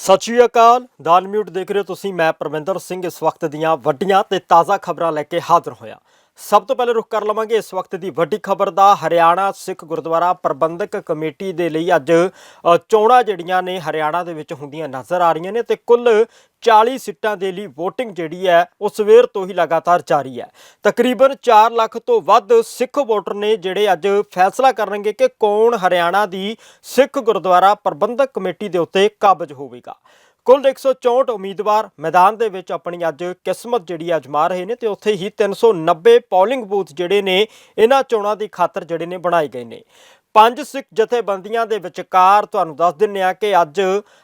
ਸਤਿ ਸ਼੍ਰੀ ਅਕਾਲ। ਦਾਨ ਮਿਊਟ ਦੇਖ ਰਹੇ ਹੋ ਤੁਸੀਂ। ਮੈਂ ਪਰਮਿੰਦਰ ਸਿੰਘ ਇਸ ਵਕਤ ਦੀਆਂ ਵੱਡੀਆਂ ਤੇ ਤਾਜ਼ਾ ਖਬਰਾਂ ਲੈ ਕੇ ਹਾਜ਼ਰ ਹੋਇਆ। ਸਭ ਤੋਂ ਪਹਿਲਾਂ ਰੁਕ ਕਰ ਲਵਾਂਗੇ। ਇਸ ਵਕਤ ਦੀ ਵੱਡੀ ਖਬਰ ਦਾ ਹਰਿਆਣਾ ਸਿੱਖ ਗੁਰਦੁਆਰਾ ਪ੍ਰਬੰਧਕ ਕਮੇਟੀ ਦੇ ਲਈ ਅੱਜ ਚੋਣਾਂ ਜਿਹੜੀਆਂ ਨੇ ਹਰਿਆਣਾ ਦੇ ਵਿੱਚ ਹੁੰਦੀਆਂ ਨਜ਼ਰ ਆ ਰਹੀਆਂ ਨੇ ਤੇ ਕੁੱਲ 40 ਸੀਟਾਂ ਦੇ ਲਈ VOTING ਜਿਹੜੀ ਹੈ, ਉਹ ਸਵੇਰ ਤੋਂ ਹੀ ਲਗਾਤਾਰ ਜਾਰੀ ਹੈ। ਤਕਰੀਬਨ 4 ਲੱਖ ਤੋਂ ਵੱਧ ਸਿੱਖ ਵੋਟਰ ਨੇ ਜਿਹੜੇ ਅੱਜ ਫੈਸਲਾ ਕਰਨਗੇ ਕਿ ਕੌਣ ਹਰਿਆਣਾ ਦੀ ਸਿੱਖ ਗੁਰਦੁਆਰਾ ਪ੍ਰਬੰਧਕ ਕਮੇਟੀ ਦੇ ਉੱਤੇ ਕਾਬਜ ਹੋਵੇਗਾ। ਕੁੱਲ 164 ਉਮੀਦਵਾਰ ਮੈਦਾਨ ਦੇ ਵਿੱਚ ਆਪਣੀ ਅੱਜ ਕਿਸਮਤ ਜਿਹੜੀ ਅਜਮਾ ਰਹੇ ਨੇ ਤੇ ਉੱਥੇ ਹੀ 390 ਪੋਲਿੰਗ ਬੂਥ ਜਿਹੜੇ ਨੇ, ਇਹਨਾਂ ਚੋਣਾਂ ਦੀ ਖਾਤਰ ਜਿਹੜੇ ਨੇ ਬਣਾਏ ਗਏ ਨੇ। ਪੰਜ ਸਿੱਖ ਜਥੇਬੰਦੀਆਂ ਦੇ ਵਿਚਕਾਰ ਤੁਹਾਨੂੰ ਦੱਸ ਦਿੰਨੇ ਆ ਕਿ ਅੱਜ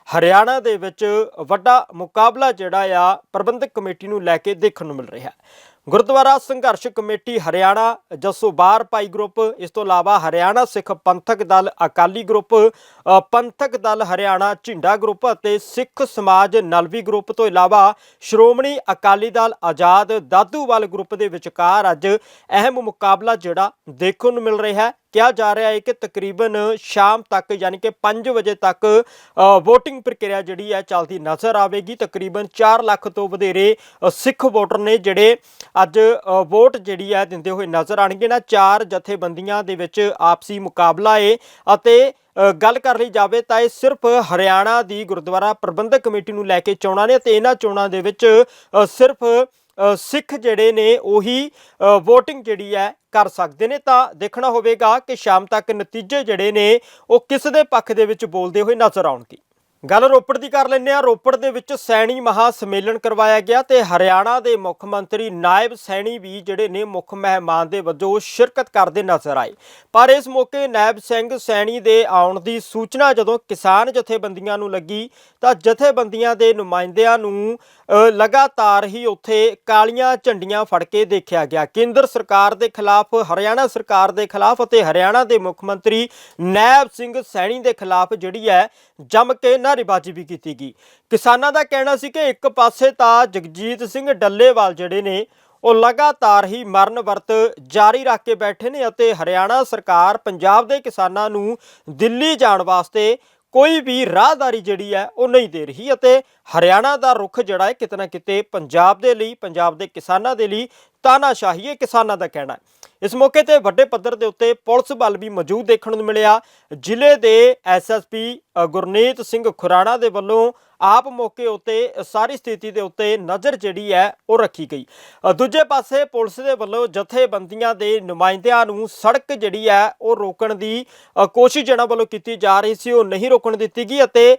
ਹਰਿਆਣਾ ਦੇ ਵਿੱਚ ਵੱਡਾ ਮੁਕਾਬਲਾ ਜਿਹੜਾ ਆ ਪ੍ਰਬੰਧਕ ਕਮੇਟੀ ਨੂੰ ਲੈ ਕੇ ਦੇਖਣ ਨੂੰ ਮਿਲ ਰਿਹਾ। ਹੈ ਗੁਰਦੁਆਰਾ ਸੰਘਰਸ਼ ਕਮੇਟੀ ਹਰਿਆਣਾ ਜਸੋਬਾਰ ਭਾਈ ਗਰੁੱਪ ਇਸ ਤੋਂ ਇਲਾਵਾ ਹਰਿਆਣਾ ਸਿੱਖ ਪੰਥਕ ਦਲ ਅਕਾਲੀ ਗਰੁੱਪ ਪੰਥਕ ਦਲ ਹਰਿਆਣਾ ਝਿੰਡਾ ਗਰੁੱਪ ਅਤੇ ਸਿੱਖ ਸਮਾਜ ਨਲਵੀ ਗਰੁੱਪ ਤੋਂ ਇਲਾਵਾ ਸ਼੍ਰੋਮਣੀ ਅਕਾਲੀ ਦਲ ਆਜ਼ਾਦ ਦਾਦੂਵਾਲ ਗਰੁੱਪ ਦੇ ਵਿਚਕਾਰ ਅੱਜ ਅਹਿਮ ਮੁਕਾਬਲਾ ਜਿਹੜਾ ਦੇਖਣ ਨੂੰ ਮਿਲ ਰਿਹਾ ਹੈ। ਕਿਹਾ ਜਾ ਰਿਹਾ ਹੈ ਕਿ ਤਕਰੀਬਨ ਸ਼ਾਮ ਤੱਕ ਯਾਨੀ ਕਿ 5 ਵਜੇ ਤੱਕ ਅ, VOTING ਪ੍ਰਕਿਰਿਆ ਜਿਹੜੀ ਹੈ ਚੱਲਦੀ ਨਜ਼ਰ ਆਵੇਗੀ। ਤਕਰੀਬਨ 4 ਲੱਖ ਤੋਂ ਵਧੇਰੇ ਸਿੱਖ ਵੋਟਰ ਨੇ ਜਿਹੜੇ ਅੱਜ ਵੋਟ ਜਿਹੜੀ ਹੈ ਦਿੰਦੇ ਹੋਏ ਨਜ਼ਰ ਆਣਗੇ ਨਾ ਚਾਰ ਜਥੇਬੰਦੀਆਂ ਦੇ ਵਿੱਚ ਆਪਸੀ ਮੁਕਾਬਲਾ ਏ ਅਤੇ ਗੱਲ ਕਰ ਲਈ ਜਾਵੇ ਤਾਂ ਇਹ ਸਿਰਫ ਹਰਿਆਣਾ ਦੀ ਗੁਰਦੁਆਰਾ ਪ੍ਰਬੰਧਕ ਕਮੇਟੀ ਨੂੰ ਲੈ ਕੇ ਚੋਣਾਂ ਨੇ ਤੇ ਇਹਨਾਂ ਚੋਣਾਂ ਦੇ ਵਿੱਚ ਸਿਰਫ ਸਿੱਖ ਜਿਹੜੇ ਨੇ ਉਹੀ VOTING ਜਿਹੜੀ ਹੈ ਕਰ ਸਕਦੇ ਨੇ। ਤਾਂ ਦੇਖਣਾ ਹੋਵੇਗਾ ਕਿ ਸ਼ਾਮ ਤੱਕ ਨਤੀਜੇ ਜਿਹੜੇ ਨੇ ਉਹ ਕਿਸ ਦੇ ਪੱਖ ਦੇ ਵਿੱਚ ਬੋਲਦੇ ਹੋਏ ਨਜ਼ਰ ਆਉਣਗੇ। ਗੱਲ ਰੋਪੜ ਦੀ ਕਰ ਲੈਂਦੇ ਆ ਰੋਪੜ ਦੇ ਵਿੱਚ ਸੈਣੀ ਮਹਾ ਸੰਮੇਲਨ ਕਰਵਾਇਆ ਗਿਆ ਤੇ ਹਰਿਆਣਾ ਦੇ ਮੁੱਖ ਮੰਤਰੀ ਨਾਇਬ ਸੈਣੀ ਵੀ ਜਿਹੜੇ ਨੇ ਮੁੱਖ ਮਹਿਮਾਨ ਦੇ ਵਜੋਂ ਸ਼ਿਰਕਤ ਕਰਦੇ ਨਜ਼ਰ ਆਏ। ਪਰ ਇਸ ਮੌਕੇ ਨਾਇਬ ਸਿੰਘ ਸੈਣੀ ਦੇ ਆਉਣ ਦੀ ਸੂਚਨਾ ਜਦੋਂ ਕਿਸਾਨ ਜਥੇਬੰਦੀਆਂ ਨੂੰ ਲੱਗੀ ਤਾਂ ਜਥੇਬੰਦੀਆਂ ਦੇ ਨੁਮਾਇੰਦਿਆਂ ਨੂੰ ਲਗਾਤਾਰ ਹੀ ਉੱਥੇ ਕਾਲੀਆਂ ਝੰਡੀਆਂ ਫੜ ਕੇ ਦੇਖਿਆ ਗਿਆ। ਕੇਂਦਰ ਸਰਕਾਰ ਦੇ ਖਿਲਾਫ, ਹਰਿਆਣਾ ਸਰਕਾਰ ਦੇ ਖਿਲਾਫ ਅਤੇ ਹਰਿਆਣਾ ਦੇ ਮੁੱਖ ਮੰਤਰੀ ਨਾਇਬ ਸਿੰਘ ਸੈਣੀ ਦੇ ਖਿਲਾਫ ਜਿਹੜੀ ਹੈ ਜੰਮ ਕੇ ਨਾਅਰੇਬਾਜ਼ੀ ਵੀ ਕੀਤੀ ਗਈ। ਕਿਸਾਨਾਂ ਦਾ ਕਹਿਣਾ ਸੀ ਕਿ ਇੱਕ ਪਾਸੇ ਤਾਂ ਜਗਜੀਤ ਸਿੰਘ ਡੱਲੇਵਾਲ ਜਿਹੜੇ ਨੇ, ਉਹ ਲਗਾਤਾਰ ਹੀ ਮਰਨ ਵਰਤ ਜਾਰੀ ਰੱਖ ਕੇ ਬੈਠੇ ਨੇ ਅਤੇ ਹਰਿਆਣਾ ਸਰਕਾਰ ਪੰਜਾਬ ਦੇ ਕਿਸਾਨਾਂ ਨੂੰ ਦਿੱਲੀ ਜਾਣ ਵਾਸਤੇ ਕੋਈ ਵੀ ਰਾਹਦਾਰੀ ਜਿਹੜੀ ਹੈ, ਉਹ ਨਹੀਂ ਦੇ ਰਹੀ ਅਤੇ ਹਰਿਆਣਾ ਦਾ ਰੁਖ ਜਿਹੜਾ ਹੈ ਕਿਤੇ ਨਾ ਕਿਤੇ ਪੰਜਾਬ ਦੇ ਲਈ, ਪੰਜਾਬ ਦੇ ਕਿਸਾਨਾਂ ਦੇ ਲਈ ਤਾਨਾਸ਼ਾਹੀ ਹੈ ਕਿਸਾਨਾਂ ਦਾ ਕਹਿਣਾ ਹੈ। ਇਸ ਮੌਕੇ ਤੇ ਵੱਡੇ ਪੱਧਰ ਦੇ ਉੱਤੇ ਪੁਲਿਸ ਬਲ ਵੀ ਮੌਜੂਦ ਦੇਖਣ ਨੂੰ ਮਿਲਿਆ। ਜ਼ਿਲ੍ਹੇ ਦੇ ਐਸਐਸਪੀ ਗੁਰਨੀਤ ਸਿੰਘ ਖੁਰਾਣਾ ਦੇ ਵੱਲੋਂ ਆਪ ਮੌਕੇ ਉੱਤੇ ਸਾਰੀ ਸਥਿਤੀ ਦੇ ਉੱਤੇ ਨਜ਼ਰ ਜਿਹੜੀ ਹੈ ਉਹ ਰੱਖੀ ਗਈ। ਦੂਜੇ ਪਾਸੇ ਪੁਲਿਸ ਦੇ ਵੱਲੋਂ ਜਥੇਬੰਦੀਆਂ ਦੇ ਨੁਮਾਇੰਦਿਆਂ ਨੂੰ ਸੜਕ ਜਿਹੜੀ ਹੈ ਉਹ ਰੋਕਣ ਦੀ ਕੋਸ਼ਿਸ਼ ਜਿਹਨਾਂ ਵੱਲੋਂ ਕੀਤੀ ਜਾ ਰਹੀ ਸੀ ਉਹ ਨਹੀਂ ਰੋਕਣ ਦਿੱਤੀ ਗਈ ਅਤੇ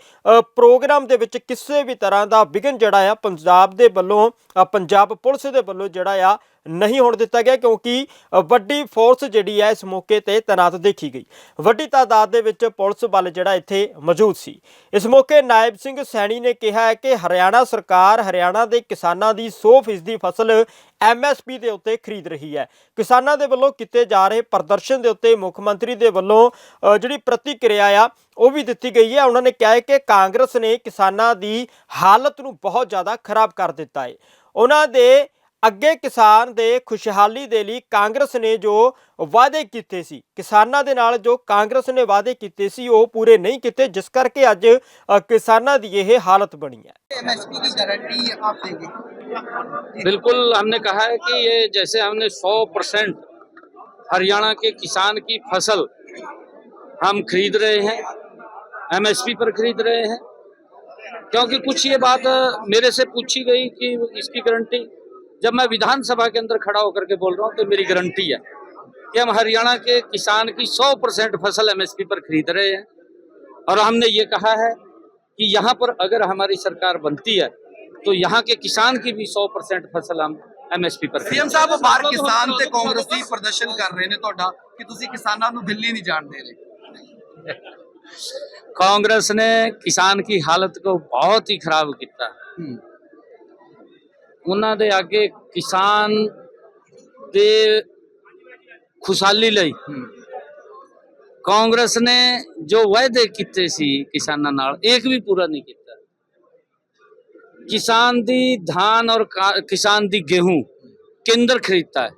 ਪ੍ਰੋਗਰਾਮ ਦੇ ਵਿੱਚ ਕਿਸੇ ਵੀ ਤਰ੍ਹਾਂ ਦਾ ਵਿਘਨ ਜਿਹੜਾ ਆ, ਪੰਜਾਬ ਦੇ ਵੱਲੋਂ ਪੰਜਾਬ ਪੁਲਿਸ ਦੇ ਵੱਲੋਂ ਜਿਹੜਾ ਆ ਨਹੀਂ ਹੋਣ ਦਿੱਤਾ ਗਿਆ ਕਿਉਂਕਿ ਵੱਡੀ ਫੋਰਸ ਜਿਹੜੀ ਹੈ ਇਸ ਮੌਕੇ ਤੇ ਤੈਨਾਤ ਦੇਖੀ ਗਈ। ਵੱਡੀ ਤਾਦਾਦ ਦੇ ਵਿੱਚ ਪੁਲਿਸ ਬਲ ਜਿਹੜਾ ਇੱਥੇ ਮੌਜੂਦ ਸੀ। ਇਸ ਮੌਕੇ ਨਾਇਬ ਸਿੰਘ ਸੈਣੀ ਨੇ ਕਿਹਾ ਹੈ ਕਿ ਹਰਿਆਣਾ ਸਰਕਾਰ ਹਰਿਆਣਾ ਦੇ ਕਿਸਾਨਾਂ ਦੀ 100% ਦੀ ਫਸਲ ਐਮਐਸਪੀ ਦੇ ਉੱਤੇ ਖਰੀਦ ਰਹੀ ਹੈ। ਕਿਸਾਨਾਂ ਦੇ ਵੱਲੋਂ ਕੀਤੇ ਜਾ ਰਹੇ ਪ੍ਰਦਰਸ਼ਨ ਦੇ ਉੱਤੇ ਮੁੱਖ ਮੰਤਰੀ ਦੇ ਵੱਲੋਂ ਜਿਹੜੀ ਪ੍ਰਤੀਕਿਰਿਆ ਆ, ਉਹ ਵੀ ਦਿੱਤੀ ਗਈ ਹੈ। ਉਹਨਾਂ ਨੇ ਕਿਹਾ ਹੈ ਕਿ ਕਾਂਗਰਸ ਨੇ ਕਿਸਾਨਾਂ ਦੀ ਹਾਲਤ ਨੂੰ ਬਹੁਤ ਜ਼ਿਆਦਾ ਖਰਾਬ ਕਰ ਦਿੱਤਾ ਹੈ। ਉਹਨਾਂ ਦੇ ਅੱਗੇ ਕਿਸਾਨ ਦੇ ਖੁਸ਼ਹਾਲੀ ਦੇ ਲਈ ਕਾਂਗਰਸ ਨੇ ਜੋ ਵਾਅਦੇ ਕੀਤੇ ਸੀ ਕਿਸਾਨਾਂ ਦੇ ਨਾਲ ਜੋ ਕਾਂਗਰਸ ਨੇ ਵਾਅਦੇ ਕੀਤੇ ਸੀ ਉਹ ਪੂਰੇ ਨਹੀਂ ਕੀਤੇ ਜਿਸ ਕਰਕੇ ਅੱਜ ਅ, ਕਿਸਾਨਾਂ ਦੀ ਇਹ ਹਾਲਤ ਬਣੀ ਹੈ एमएसपी की गारंटी आप देंगे बिल्कुल हमने कहा है कि ये जैसे हमने 100 परसेंट हरियाणा के किसान की फसल हम खरीद रहे हैं एमएसपी पर खरीद रहे हैं क्योंकि कुछ ये बात मेरे से पूछी गई कि इसकी गारंटी जब मैं विधानसभा के अंदर खड़ा होकर के बोल रहा हूँ तो मेरी गारंटी है कि हम हरियाणा के किसान की 100 परसेंट फसल एमएसपी पर खरीद रहे हैं और हमने ये कहा है कि यहाँ पर अगर हमारी सरकार बनती है तो यहाँ के किसान की भी 100 परसेंट फसल हम एमएसपी पर ਸੀਐਮ ਸਾਹਿਬ ਬਾਹਰ ਕਿਸਾਨ ਤੇ ਕਾਂਗਰਸੀ ਪ੍ਰਦਰਸ਼ਨ ਕਰ ਰਹੇ ਨੇ ਤੁਹਾਡਾ ਕਿ ਤੁਸੀਂ ਕਿਸਾਨਾਂ ਨੂੰ ਦਿੱਲੀ ਨਹੀਂ ਜਾਣ ਦੇ ਰਹੇ कांग्रेस ने किसान की हालत को बहुत ही खराब किया ਉਹਨਾਂ ਦੇ ਅੱਗੇ ਕਿਸਾਨ ਦੇ ਖੁਸ਼ਹਾਲੀ ਲਈ ਕਾਂਗਰਸ ਨੇ ਜੋ ਵਾਅਦੇ ਕੀਤੇ ਸੀ ਕਿਸਾਨਾਂ ਨਾਲ ਇੱਕ ਵੀ ਪੂਰਾ ਨਹੀਂ ਕੀਤਾ किसान दी धान और का- किसान दी गेहूं केंद्र खरीदता है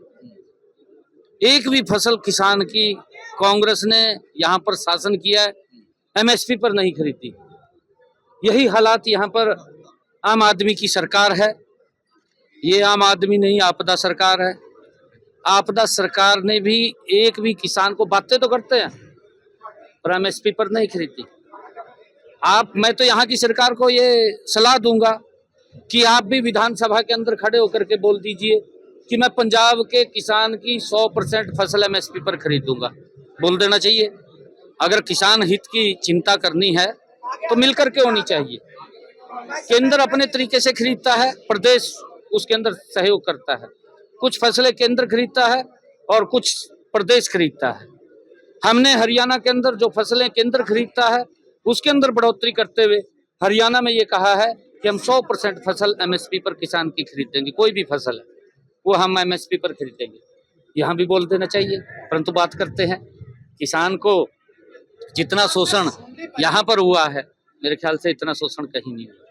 एक भी फसल किसान की कांग्रेस ने यहाँ पर शासन किया है एमएसपी पर नहीं खरीदी यही हालात यहाँ पर आम आदमी की सरकार है ये आम आदमी नहीं, आपदा सरकार है। आपदा सरकार ने भी एक भी किसान को बातें तो करते हैं, पर एमएसपी पर नहीं खरीदी आप, मैं तो यहाँ की सरकार को ये सलाह दूँगा कि आप भी विधानसभा के अंदर खड़े होकर के बोल दीजिए कि मैं पंजाब के किसान की 100 परसेंट फ़सल एमएसपी पर खरीदूँगा। बोल देना चाहिए। अगर किसान हित की चिंता करनी है तो मिलकर के होनी चाहिए। केंद्र अपने तरीके से खरीदता है, प्रदेश उसके अंदर सहयोग करता है। कुछ फ़सलें केंद्र खरीदता है और कुछ प्रदेश खरीदता है। हमने हरियाणा के अंदर जो फ़सलें केंद्र खरीदता है, उसके अंदर बढ़ोतरी करते हुए हरियाणा में ये कहा है कि हम 100 परसेंट फ़सल एमएसपी पर किसान की खरीदेंगे, कोई भी फ़सल है, वो हम एमएसपी पर खरीदेंगे। यहाँ भी बोल देना चाहिए, परंतु बात करते हैं, किसान को जितना शोषण यहाँ पर हुआ है, मेरे ख्याल से इतना शोषण कहीं नहीं हुआ।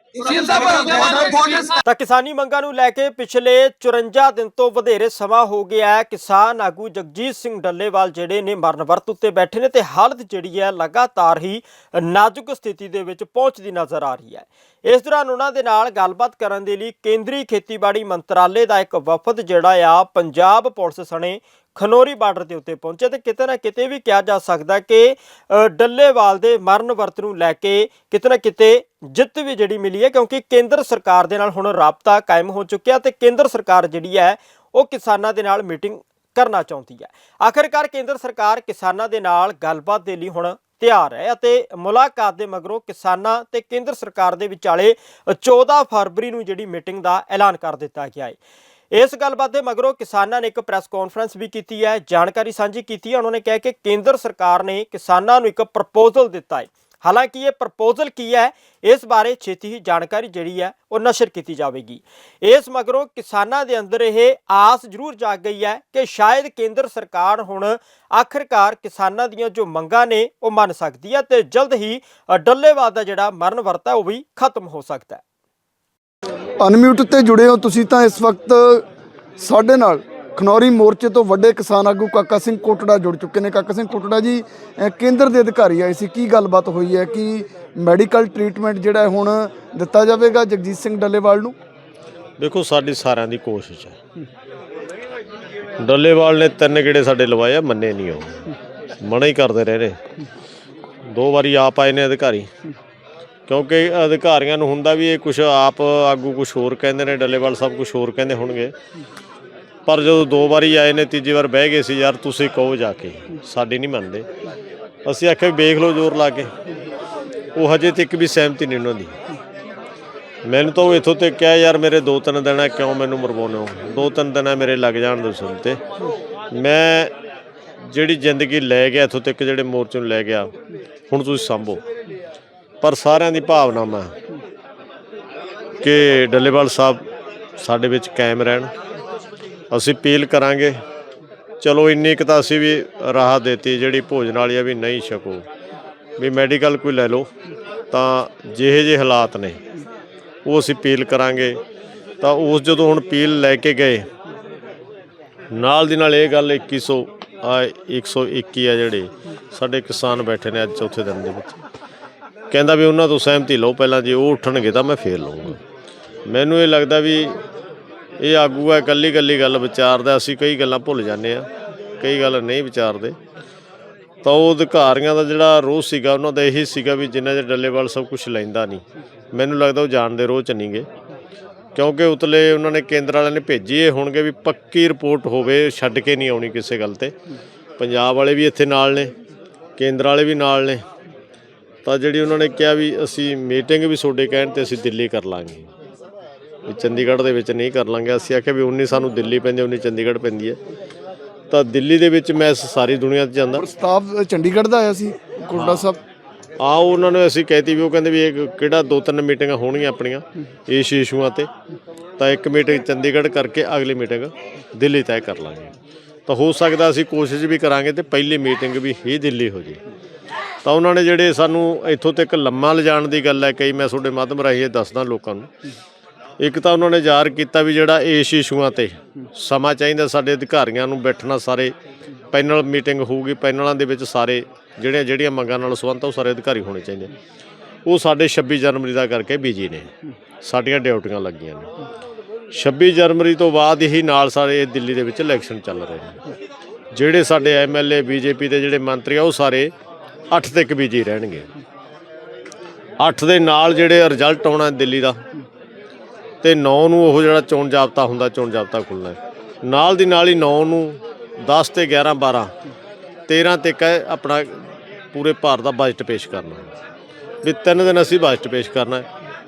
ਤਾਂ ਕਿਸਾਨੀ ਮੰਗਾਂ ਨੂੰ ਲੈ ਕੇ ਪਿਛਲੇ 54 ਦਿਨ ਤੋਂ ਵਧੇਰੇ ਸਮਾਂ ਹੋ ਗਿਆ ਹੈ। ਕਿਸਾਨ ਆਗੂ ਜਗਜੀਤ ਸਿੰਘ ਡੱਲੇਵਾਲ ਜਿਹੜੇ ਨੇ ਮਰਨ ਵਰਤ ਉੱਤੇ ਬੈਠੇ ਨੇ ਤੇ ਹਾਲਤ ਜਿਹੜੀ ਹੈ ਲਗਾਤਾਰ ਹੀ ਨਾਜ਼ੁਕ ਸਥਿਤੀ ਦੇ ਵਿੱਚ ਪਹੁੰਚਦੀ ਨਜ਼ਰ ਆ ਰਹੀ ਹੈ। ਇਸ ਦੌਰਾਨ ਉਹਨਾਂ ਦੇ ਨਾਲ ਗੱਲਬਾਤ ਕਰਨ ਦੇ ਲਈ ਕੇਂਦਰੀ ਖੇਤੀਬਾੜੀ ਮੰਤਰਾਲੇ ਦਾ ਇੱਕ ਵਫਦ ਜਿਹੜਾ ਆ ਪੰਜਾਬ ਪੁਲਿਸ ਸਣੇ ਖਨੋਰੀ ਬਾਰਡਰ ਦੇ ਉੱਤੇ ਪਹੁੰਚੇ ਤੇ ਕਿਤੇ ਨਾ ਕਿਤੇ ਵੀ ਕਿਹਾ ਜਾ ਸਕਦਾ ਕਿ ਡੱਲੇਵਾਲ ਦੇ ਮਰਨ ਵਰਤ ਨੂੰ ਲੈ ਕੇ ਕਿਤੇ ਨਾ ਕਿਤੇ ਜਿੱਤ ਵੀ ਜਿਹੜੀ ਮਿਲੀ ਹੈ ਕਿਉਂਕਿ ਕੇਂਦਰ ਸਰਕਾਰ ਦੇ ਨਾਲ ਹੁਣ ਰਾਬਤਾ ਕਾਇਮ ਹੋ ਚੁੱਕਿਆ ਤੇ ਕੇਂਦਰ ਸਰਕਾਰ ਜਿਹੜੀ ਹੈ ਉਹ ਕਿਸਾਨਾਂ ਦੇ ਨਾਲ ਮੀਟਿੰਗ ਕਰਨਾ ਚਾਹੁੰਦੀ ਹੈ। ਆਖਿਰਕਾਰ ਕੇਂਦਰ ਸਰਕਾਰ ਕਿਸਾਨਾਂ ਦੇ ਨਾਲ ਗੱਲਬਾਤ ਦੇ ਲਈ ਹੁਣ ਤਿਆਰ ਹੈ ਅਤੇ ਮੁਲਾਕਾਤ ਦੇ ਮਗਰੋਂ ਕਿਸਾਨਾਂ ਤੇ ਕੇਂਦਰ ਸਰਕਾਰ ਦੇ ਵਿਚਾਲੇ 14 ਫਰਵਰੀ ਨੂੰ ਜਿਹੜੀ ਮੀਟਿੰਗ ਦਾ ਐਲਾਨ ਕਰ ਦਿੱਤਾ ਗਿਆ ਹੈ। ਇਸ ਗੱਲਬਾਤ ਦੇ ਮਗਰੋਂ ਕਿਸਾਨਾਂ ਨੇ ਇੱਕ ਪ੍ਰੈਸ ਕਾਨਫਰੰਸ ਵੀ ਕੀਤੀ ਹੈ ਜਾਣਕਾਰੀ ਸਾਂਝੀ ਕੀਤੀ ਹੈ। ਉਹਨਾਂ ਨੇ ਕਿਹਾ ਕਿ ਕੇਂਦਰ ਸਰਕਾਰ ਨੇ ਕਿਸਾਨਾਂ ਨੂੰ ਇੱਕ ਪ੍ਰਪੋਜ਼ਲ ਦਿੱਤਾ ਹੈ। ਹਾਲਾਂਕਿ ਇਹ ਪ੍ਰਪੋਜ਼ਲ ਕੀ ਹੈ ਇਸ ਬਾਰੇ ਛੇਤੀ ਹੀ ਜਾਣਕਾਰੀ ਜਿਹੜੀ ਹੈ ਉਹ ਨਸ਼ਰ ਕੀਤੀ ਜਾਵੇਗੀ। ਇਸ ਮਗਰੋਂ ਕਿਸਾਨਾਂ ਦੇ ਅੰਦਰ ਇਹ ਆਸ ਜ਼ਰੂਰ ਜਾਗ ਗਈ ਹੈ ਕਿ ਸ਼ਾਇਦ ਕੇਂਦਰ ਸਰਕਾਰ ਹੁਣ ਆਖਰਕਾਰ ਕਿਸਾਨਾਂ ਦੀਆਂ ਜੋ ਮੰਗਾਂ ਨੇ ਉਹ ਮੰਨ ਸਕਦੀ ਹੈ ਤੇ ਜਲਦ ਹੀ ਅ, ਦਾ ਜਿਹੜਾ ਮਰਨ ਵਰਤ ਹੈ ਉਹ ਵੀ ਖਤਮ ਹੋ ਸਕਦਾ ਹੈ। ਅਨਮਿਊਟ ਤੇ ਜੁੜੇ ਹੋ ਤੁਸੀਂ ਤਾਂ ਇਸ ਵਕਤ ਸਾਡੇ ਨਾਲ ਖਨੌਰੀ ਮੋਰਚੇ ਤੋਂ ਵੱਡੇ ਕਿਸਾਨ ਆਗੂ ਕਾਕਾ ਸਿੰਘ ਕੋਟੜਾ ਜੁੜ ਚੁੱਕੇ ਨੇ। ਕਾਕਾ ਸਿੰਘ ਕੋਟੜਾ ਜੀ ਕੇਂਦਰ ਦੇ ਅਧਿਕਾਰੀ ਆਏ ਸੀ। ਕੀ ਗੱਲਬਾਤ ਹੋਈ ਹੈ? ਕਿ ਮੈਡੀਕਲ ਟ੍ਰੀਟਮੈਂਟ ਜਿਹੜਾ ਹੁਣ ਦਿੱਤਾ ਜਾਵੇਗਾ ਜਗਜੀਤ ਸਿੰਘ ਡੱਲੇਵਾਲ ਨੂੰ? ਦੇਖੋ, ਸਾਡੀ ਸਾਰਿਆਂ ਦੀ ਕੋਸ਼ਿਸ਼ ਹੈ। ਡੱਲੇਵਾਲ ਨੇ ਤਿੰਨ ਗੇੜੇ ਸਾਡੇ ਲਵਾਏ ਆ, ਮੰਨੇ ਨਹੀਂ ਉਹ। ਮਨਾ ਹੀ ਕਰਦੇ ਰਹੇ ਨੇ। ਦੋ ਵਾਰੀ ਆਪ ਆਏ ਨੇ ਅਧਿਕਾਰੀ। ਕਿਉਂਕਿ ਅਧਿਕਾਰੀਆਂ ਨੂੰ ਹੁੰਦਾ ਵੀ ਇਹ ਕੁਝ ਆਪ ਆਗੂ ਕੁਝ ਹੋਰ ਕਹਿੰਦੇ ਨੇ, ਡੱਲੇਵਾਲ ਸਭ ਕੁਝ ਹੋਰ ਕਹਿੰਦੇ ਹੋਣਗੇ। ਪਰ ਜਦੋਂ ਦੋ ਵਾਰੀ ਆਏ ਨੇ, ਤੀਜੀ ਵਾਰ ਬਹਿ ਗਏ ਸੀ, ਯਾਰ ਤੁਸੀਂ ਕਹੋ ਜਾ ਕੇ, ਸਾਡੀ ਨਹੀਂ ਮੰਨਦੇ। ਅਸੀਂ ਆਖਿਆ ਵੀ ਵੇਖ ਲਓ ਜ਼ੋਰ ਲਾ ਕੇ। ਉਹ ਹਜੇ ਤੱਕ ਵੀ ਸਹਿਮਤੀ ਨਹੀਂ ਉਹਨਾਂ ਦੀ। ਮੈਨੂੰ ਤਾਂ ਉਹ ਇੱਥੋਂ ਤੇ ਕਿਹਾ, ਯਾਰ ਮੇਰੇ ਦੋ ਤਿੰਨ ਦਿਨ ਹੈ ਕਿਉਂ ਮੈਨੂੰ ਮਰਵਾਉਂਦੇ ਹੋ? ਦੋ ਤਿੰਨ ਦਿਨ ਹੈ ਮੇਰੇ ਲੱਗ ਜਾਣ ਦੋ ਸੁਣ ਤੇ। ਮੈਂ ਜਿਹੜੀ ਜ਼ਿੰਦਗੀ ਲੈ ਗਿਆ, ਇੱਥੋਂ ਤੱਕ ਜਿਹੜੇ ਮੋਰਚੇ ਨੂੰ ਲੈ ਗਿਆ, ਹੁਣ ਤੁਸੀਂ ਸੰਭੋ। ਪਰ ਸਾਰਿਆਂ ਦੀ ਭਾਵਨਾਵਾਂ ਕਿ ਡੱਲੇਵਾਲ ਸਾਹਿਬ ਸਾਡੇ ਵਿੱਚ ਕਾਇਮ ਰਹਿਣ। ਅਸੀਂ ਅਪੀਲ ਕਰਾਂਗੇ, ਚਲੋ ਇੰਨੀ ਕੁ ਤਾਂ ਅਸੀਂ ਵੀ ਰਾਹਤ ਦਿੱਤੀ ਜਿਹੜੀ ਭੋਜਨ ਵਾਲੀ ਆ ਵੀ ਨਹੀਂ ਛਕੋ। ਵੀ ਮੈਡੀਕਲ ਕੋਈ ਲੈ ਲਓ, ਤਾਂ ਜਿਹੇ ਜਿਹੇ ਹਾਲਾਤ ਨੇ, ਉਹ ਅਸੀਂ ਅਪੀਲ ਕਰਾਂਗੇ। ਤਾਂ ਉਸ ਜਦੋਂ ਹੁਣ ਅਪੀਲ ਲੈ ਕੇ ਗਏ, ਨਾਲ ਦੀ ਨਾਲ ਇਹ ਗੱਲ 2100 ਆ 121 ਆ ਜਿਹੜੇ ਸਾਡੇ ਕਿਸਾਨ ਬੈਠੇ ਨੇ ਅੱਜ ਚੌਥੇ ਦਿਨ ਦੇ ਵਿੱਚ। ਕਹਿੰਦਾ ਵੀ ਉਹਨਾਂ ਤੋਂ ਸਹਿਮਤੀ ਲਓ, ਪਹਿਲਾਂ ਜੇ ਉਹ ਉੱਠਣਗੇ ਤਾਂ ਮੈਂ ਫੇਰ ਲਵਾਂਗਾ ਮੈਨੂੰ ਇਹ ਲੱਗਦਾ ਵੀ ਇਹ ਆਗੂ ਹੈ ਇਕੱਲੀ ਇਕੱਲੀ ਗੱਲ ਵਿਚਾਰਦਾ, ਅਸੀਂ ਕਈ ਗੱਲਾਂ ਭੁੱਲ ਜਾਂਦੇ ਆ, ਕਈ ਗੱਲ ਨਹੀਂ ਵਿਚਾਰਦੇ। ਤਾਂ ਉਹ ਅਧਿਕਾਰੀਆਂ ਦਾ ਜਿਹੜਾ ਰੋਹ ਸੀਗਾ, ਉਹਨਾਂ ਦਾ ਇਹੀ ਸੀਗਾ ਵੀ ਜਿੰਨਾ ਚਿਰ ਡੱਲੇਵਾਲ ਸਭ ਕੁਝ ਲੈਂਦਾ ਨਹੀਂ, ਮੈਨੂੰ ਲੱਗਦਾ ਉਹ ਜਾਣਦੇ ਰੋਹ ਚ ਨਹੀਂ ਗਏ ਕਿਉਂਕਿ ਉਤਲੇ ਉਹਨਾਂ ਨੇ ਕੇਂਦਰ ਵਾਲਿਆਂ ਨੇ ਭੇਜੀ ਇਹ ਹੋਣਗੇ ਵੀ ਪੱਕੀ ਰਿਪੋਰਟ ਹੋਵੇ, ਛੱਡ ਕੇ ਨਹੀਂ ਆਉਣੀ ਕਿਸੇ ਗੱਲ ਤੇ। ਪੰਜਾਬ ਵਾਲੇ ਵੀ ਇੱਥੇ ਨਾਲ ਨੇ, ਕੇਂਦਰ ਵਾਲੇ ਵੀ ਨਾਲ ਨੇ। ਤਾਂ ਜਿਹੜੀ ਉਹਨਾਂ ਨੇ ਕਿਹਾ ਵੀ ਅਸੀਂ ਮੀਟਿੰਗ ਵੀ ਤੁਹਾਡੇ ਕਹਿਣ ਤੇ ਅਸੀਂ ਦਿੱਲੀ ਕਰ ਲਾਂਗੇ। ਵੀ ਚੰਡੀਗੜ੍ਹ ਦੇ ਵਿੱਚ ਨਹੀਂ ਕਰ ਲਾਂਗੇ। ਅਸੀਂ ਆਖਿਆ ਵੀ 19 ਸਾਨੂੰ ਦਿੱਲੀ ਪੈਂਦੀ 19 ਚੰਡੀਗੜ੍ਹ ਪੈਂਦੀ ਹੈ। ਤਾਂ ਦਿੱਲੀ ਦੇ ਵਿੱਚ ਮੈਂ ਸਾਰੀ ਦੁਨੀਆ 'ਚ ਜਾਂਦਾ। ਪ੍ਰਸਤਾਵ ਚੰਡੀਗੜ੍ਹ ਦਾ ਆਇਆ ਸੀ ਕੋਟੜਾ ਸਾਹਿਬ? ਆ ਉਹਨਾਂ ਨੂੰ ਅਸੀਂ ਕਹਿਤੀ ਵੀ ਉਹ ਕਹਿੰਦੇ ਵੀ ਇਹ ਕਿਹੜਾ ਦੋ ਤਿੰਨ ਮੀਟਿੰਗਾਂ ਹੋਣਗੀਆਂ ਆਪਣੀਆਂ ਇਸ ਇਸ਼ੂਆਂ ਤੇ। ਤਾਂ ਇੱਕ ਮੀਟਿੰਗ ਚੰਡੀਗੜ੍ਹ ਕਰਕੇ ਅਗਲੀ ਮੀਟਿੰਗ ਦਿੱਲੀ ਤੈਅ ਕਰ ਲਾਂਗੇ। ਤਾਂ ਹੋ ਸਕਦਾ ਅਸੀਂ ਕੋਸ਼ਿਸ਼ ਵੀ ਕਰਾਂਗੇ ਤੇ ਪਹਿਲੀ ਮੀਟਿੰਗ ਵੀ ਹੀ ਦਿੱਲੀ ਹੋ ਜੇ। ਤਾਂ ਉਹਨਾਂ ਨੇ ਜਿਹੜੇ ਸਾਨੂੰ ਇੱਥੋਂ ਤੱਕ ਲੰਮਾ ਲਿਜਾਣ ਦੀ ਗੱਲ ਹੈ, ਕਈ ਮੈਂ ਤੁਹਾਡੇ ਮਾਧਿਅਮ ਰਾਹੀਂ ਇਹ ਦੱਸਦਾ ਲੋਕਾਂ ਨੂੰ। ਇੱਕ ਤਾਂ ਉਹਨਾਂ ਨੇ ਜ਼ਾਹਰ ਕੀਤਾ ਵੀ ਜਿਹੜਾ ਇਸ ਇਸ਼ੂਆਂ ਤੇ ਸਮਾਂ ਚਾਹੀਦਾ ਸਾਡੇ ਅਧਿਕਾਰੀਆਂ ਨੂੰ ਬੈਠਣਾ ਸਾਰੇ, ਪੈਨਲ ਮੀਟਿੰਗ ਹੋਊਗੀ, ਪੈਨਲਾਂ ਦੇ ਵਿੱਚ ਸਾਰੇ ਜਿਹੜੀਆਂ ਜਿਹੜੀਆਂ ਮੰਗਾਂ ਨਾਲ ਸੰਬੰਧਿਤ ਉਹ ਸਾਰੇ ਅਧਿਕਾਰੀ ਹੋਣੇ ਚਾਹੀਦੇ ਉਹ ਸਾਡੇ 26 ਜਨਵਰੀ ਦਾ ਕਰਕੇ ਬਿਜ਼ੀ ਨੇ। ਸਾਡੀਆਂ ਡਿਊਟੀਆਂ ਲੱਗੀਆਂ ਨੇ। 26 ਜਨਵਰੀ ਤੋਂ ਬਾਅਦ ਹੀ ਨਾਲ ਸਾਰੇ ਦਿੱਲੀ ਦੇ ਵਿੱਚ ਇਲੈਕਸ਼ਨ ਚੱਲ ਰਹੇ ਨੇ। ਜਿਹੜੇ ਸਾਡੇ ਐਮਐਲਏ, ਬੀਜੇਪੀ ਦੇ ਜਿਹੜੇ ਮੰਤਰੀ ਆ, ਉਹ ਸਾਰੇ 8 ਤੱਕ ਬਿਜ਼ੀ ਰਹਿਣਗੇ। 8 ਦੇ ਨਾਲ ਜਿਹੜੇ ਰਿਜ਼ਲਟ ਆਉਣਾ ਦਿੱਲੀ ਦਾ, ਤੇ 9 ਨੂੰ ਉਹ ਜਿਹੜਾ ਚੋਣ ਜਾਬਤਾ ਹੁੰਦਾ, ਚੋਣ ਜਾਬਤਾ ਖੁੱਲਣਾ ਨਾਲ ਦੀ ਨਾਲ ਹੀ 9 ਨੂੰ 10 ਤੇ 11 12 13 ਤੱਕ ਕਹਿ ਆਪਣਾ ਪੂਰੇ ਭਾਰਤ ਦਾ ਬਜਟ ਪੇਸ਼ ਕਰਨਾ ਵੀ ਤਿੰਨ ਦਿਨ ਅਸੀਂ ਬਜਟ ਪੇਸ਼ ਕਰਨਾ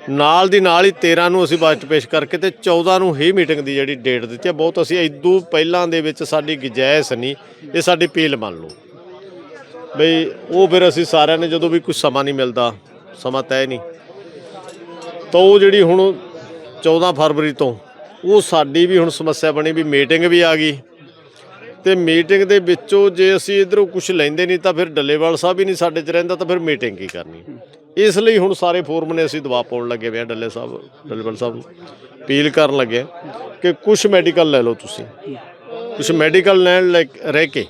ਨਾਲ ਦੀ ਨਾਲ ਹੀ 13 ਨੂੰ ਅਸੀਂ ਬਜਟ ਪੇਸ਼ ਕਰਕੇ ਤੇ 14 ਨੂੰ ਹੀ ਮੀਟਿੰਗ ਦੀ ਜਿਹੜੀ ਡੇਟ ਦਿੱਤੀ ਹੈ। ਬਹੁਤ ਅਸੀਂ ਇਦੋਂ ਪਹਿਲਾਂ ਦੇ ਵਿੱਚ ਸਾਡੀ ਗੁੰਜਾਇਸ਼ ਨਹੀਂ, ਇਹ ਸਾਡੀ ਪੀਲ ਮੰਨ ਲਓ। ਬਈ, ਉਹ ਫਿਰ ਅਸੀਂ ਸਾਰਿਆਂ ਨੇ ਜਦੋਂ ਵੀ ਕੋਈ ਸਮਾਂ ਨਹੀਂ ਮਿਲਦਾ, ਸਮਾਂ ਤੈਅ ਨਹੀਂ। ਤਾਂ ਉਹ ਜਿਹੜੀ ਹੁਣ 14 ਫਰਵਰੀ ਤੋਂ, ਉਹ ਸਾਡੀ ਵੀ ਹੁਣ ਸਮੱਸਿਆ ਬਣੀ ਵੀ ਮੀਟਿੰਗ ਵੀ ਆ ਗਈ। ਤੇ ਮੀਟਿੰਗ ਦੇ ਵਿੱਚੋਂ ਜੇ ਅਸੀਂ ਇਧਰੋਂ ਕੁਝ ਲੈਂਦੇ ਨਹੀਂ, ਤਾਂ ਫਿਰ ਡੱਲੇਵਾਲ ਸਾਹਿਬ ਹੀ ਨਹੀਂ ਸਾਡੇ 'ਚ ਰਹਿੰਦਾ, ਤਾਂ ਫਿਰ ਮੀਟਿੰਗ ਕੀ ਕਰਨੀ? ਇਸ ਲਈ ਹੁਣ ਸਾਰੇ ਫੋਰਮ ਨੇ ਅਸੀਂ ਦਬਾਅ ਪਾਉਣ ਲੱਗੇ ਹੋਏ ਆ, ਡੱਲੇ ਸਾਹਿਬ, ਡੱਲੇਵਾਲ ਸਾਹਿਬ ਨੂੰ ਅਪੀਲ ਕਰਨ ਲੱਗੇ ਕਿ ਕੁਝ ਮੈਡੀਕਲ ਲੈ ਲਓ ਤੁਸੀਂ। ਕੁਝ ਮੈਡੀਕਲ ਲੈਣ ਲੈ ਰਹਿ ਕੇ।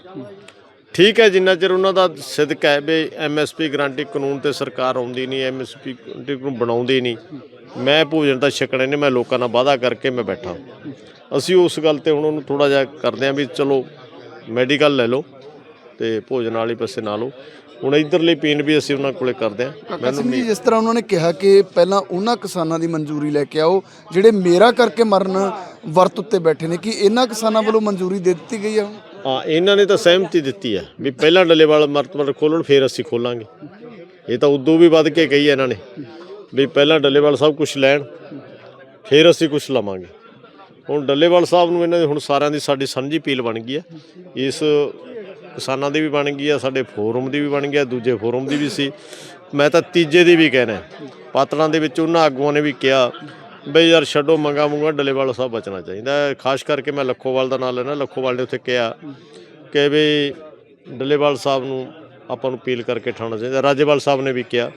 ਠੀਕ ਹੈ ਜਿੰਨਾ ਚਿਰ ਉਹਨਾਂ ਦਾ ਸਿਦਕ ਹੈ ਵੀ ਐਮਐਸਪੀ ਗਰੰਟੀ ਕਾਨੂੰਨ ਤੇ ਸਰਕਾਰ ਆਉਂਦੀ ਨਹੀਂ ਐਮਐਸਪੀ ਨੂੰ ਬਣਾਉਂਦੀ ਨਹੀਂ ਮੈਂ ਭੋਜਨ ਤਾਂ ਛਕਣੇ ਨੇ ਮੈਂ ਲੋਕਾਂ ਨਾਲ ਵਾਅਦਾ ਕਰਕੇ ਮੈਂ ਬੈਠਾ। ਅਸੀਂ ਉਸ ਗੱਲ ਤੇ ਹੁਣ ਉਹਨੂੰ ਥੋੜਾ ਜਿਹਾ ਕਰਦੇ ਆਂ ਵੀ ਚਲੋ ਮੈਡੀਕਲ ਲੈ ਲਓ ਤੇ ਭੋਜਨ ਵਾਲੀ ਪਾਸੇ ਨਾ ਲਓ। ਹੁਣ ਇਧਰਲੀ ਪੀਣ ਵੀ ਅਸੀਂ ਉਹਨਾਂ ਕੋਲੇ ਕਰਦੇ ਆਂ ਜੀ ਜਿਸ ਤਰ੍ਹਾਂ ਉਹਨਾਂ ਨੇ ਕਿਹਾ ਕਿ ਪਹਿਲਾਂ ਉਹਨਾਂ ਕਿਸਾਨਾਂ ਦੀ ਮਨਜ਼ੂਰੀ ਲੈ ਕੇ ਆਓ ਜਿਹੜੇ ਮੇਰਾ ਕਰਕੇ ਮਰਨ ਵਰਤ ਉੱਤੇ ਬੈਠੇ ਨੇ ਕਿ ਇਹਨਾਂ ਕਿਸਾਨਾਂ ਵੱਲੋਂ ਮਨਜ਼ੂਰੀ ਦੇ ਦਿੱਤੀ ਗਈ ਆ? ਹਾਂ, ਇਹਨਾਂ ਨੇ ਤਾਂ ਸਹਿਮਤੀ ਦਿੱਤੀ ਹੈ ਵੀ ਪਹਿਲਾਂ ਡੱਲੇਵਾਲ ਮਰਤਬਾ ਖੋਲਣ ਫਿਰ ਅਸੀਂ ਖੋਲਾਂਗੇ। ਇਹ ਤਾਂ ਉਦੋਂ ਵੀ ਵੱਧ ਕੇ ਕਹੀ ਇਹਨਾਂ ਨੇ ਵੀ ਪਹਿਲਾਂ ਡੱਲੇਵਾਲ ਸਾਹਿਬ ਕੁਝ ਲੈਣ, ਫਿਰ ਅਸੀਂ ਕੁਝ ਲਵਾਂਗੇ। ਹੁਣ ਡੱਲੇਵਾਲ ਸਾਹਿਬ ਨੂੰ ਇਹਨਾਂ ਦੇ ਹੁਣ ਸਾਰਿਆਂ ਦੀ ਸਾਡੀ ਸਾਂਝੀ ਪੀਲ ਬਣ ਗਈ ਹੈ ਇਸ ਕਿਸਾਨਾਂ ਦੀ ਵੀ ਬਣ ਗਈ ਹੈ ਸਾਡੇ ਫੋਰਮ ਦੀ ਵੀ ਬਣ ਗਿਆ ਦੂਜੇ ਫੋਰਮ ਦੀ ਵੀ ਸੀ। ਮੈਂ ਤਾਂ ਤੀਜੇ ਦੀ ਵੀ ਕਹਿਣਾ ਹੈ। ਪਾਤੜਾਂ ਦੇ ਵਿੱਚ ਉਹਨਾਂ ਆਗੂਆਂ ਨੇ ਵੀ ਕਿਹਾ ਬਈ ਯਾਰ ਛੱਡੋ, ਮੰਗਾ ਮੁੰਗਾ, ਡੱਲੇਵਾਲ ਸਾਹਿਬ ਬਚਣਾ ਚਾਹੀਦਾ। ਖਾਸ ਕਰਕੇ ਮੈਂ ਲੱਖੋਵਾਲ ਦਾ ਨਾਂ ਲੈਣਾ ਲੱਖੋਵਾਲ ਨੇ ਉੱਥੇ ਕਿਹਾ ਕਿ ਵੀ ਡੱਲੇਵਾਲ ਸਾਹਿਬ ਨੂੰ ਆਪਾਂ ਨੂੰ ਅਪੀਲ ਕਰਕੇ ਠਾਉਣਾ ਚਾਹੀਦਾ। ਰਾਜੇਵਾਲ ਸਾਹਿਬ ਨੇ ਵੀ ਕਿਹਾ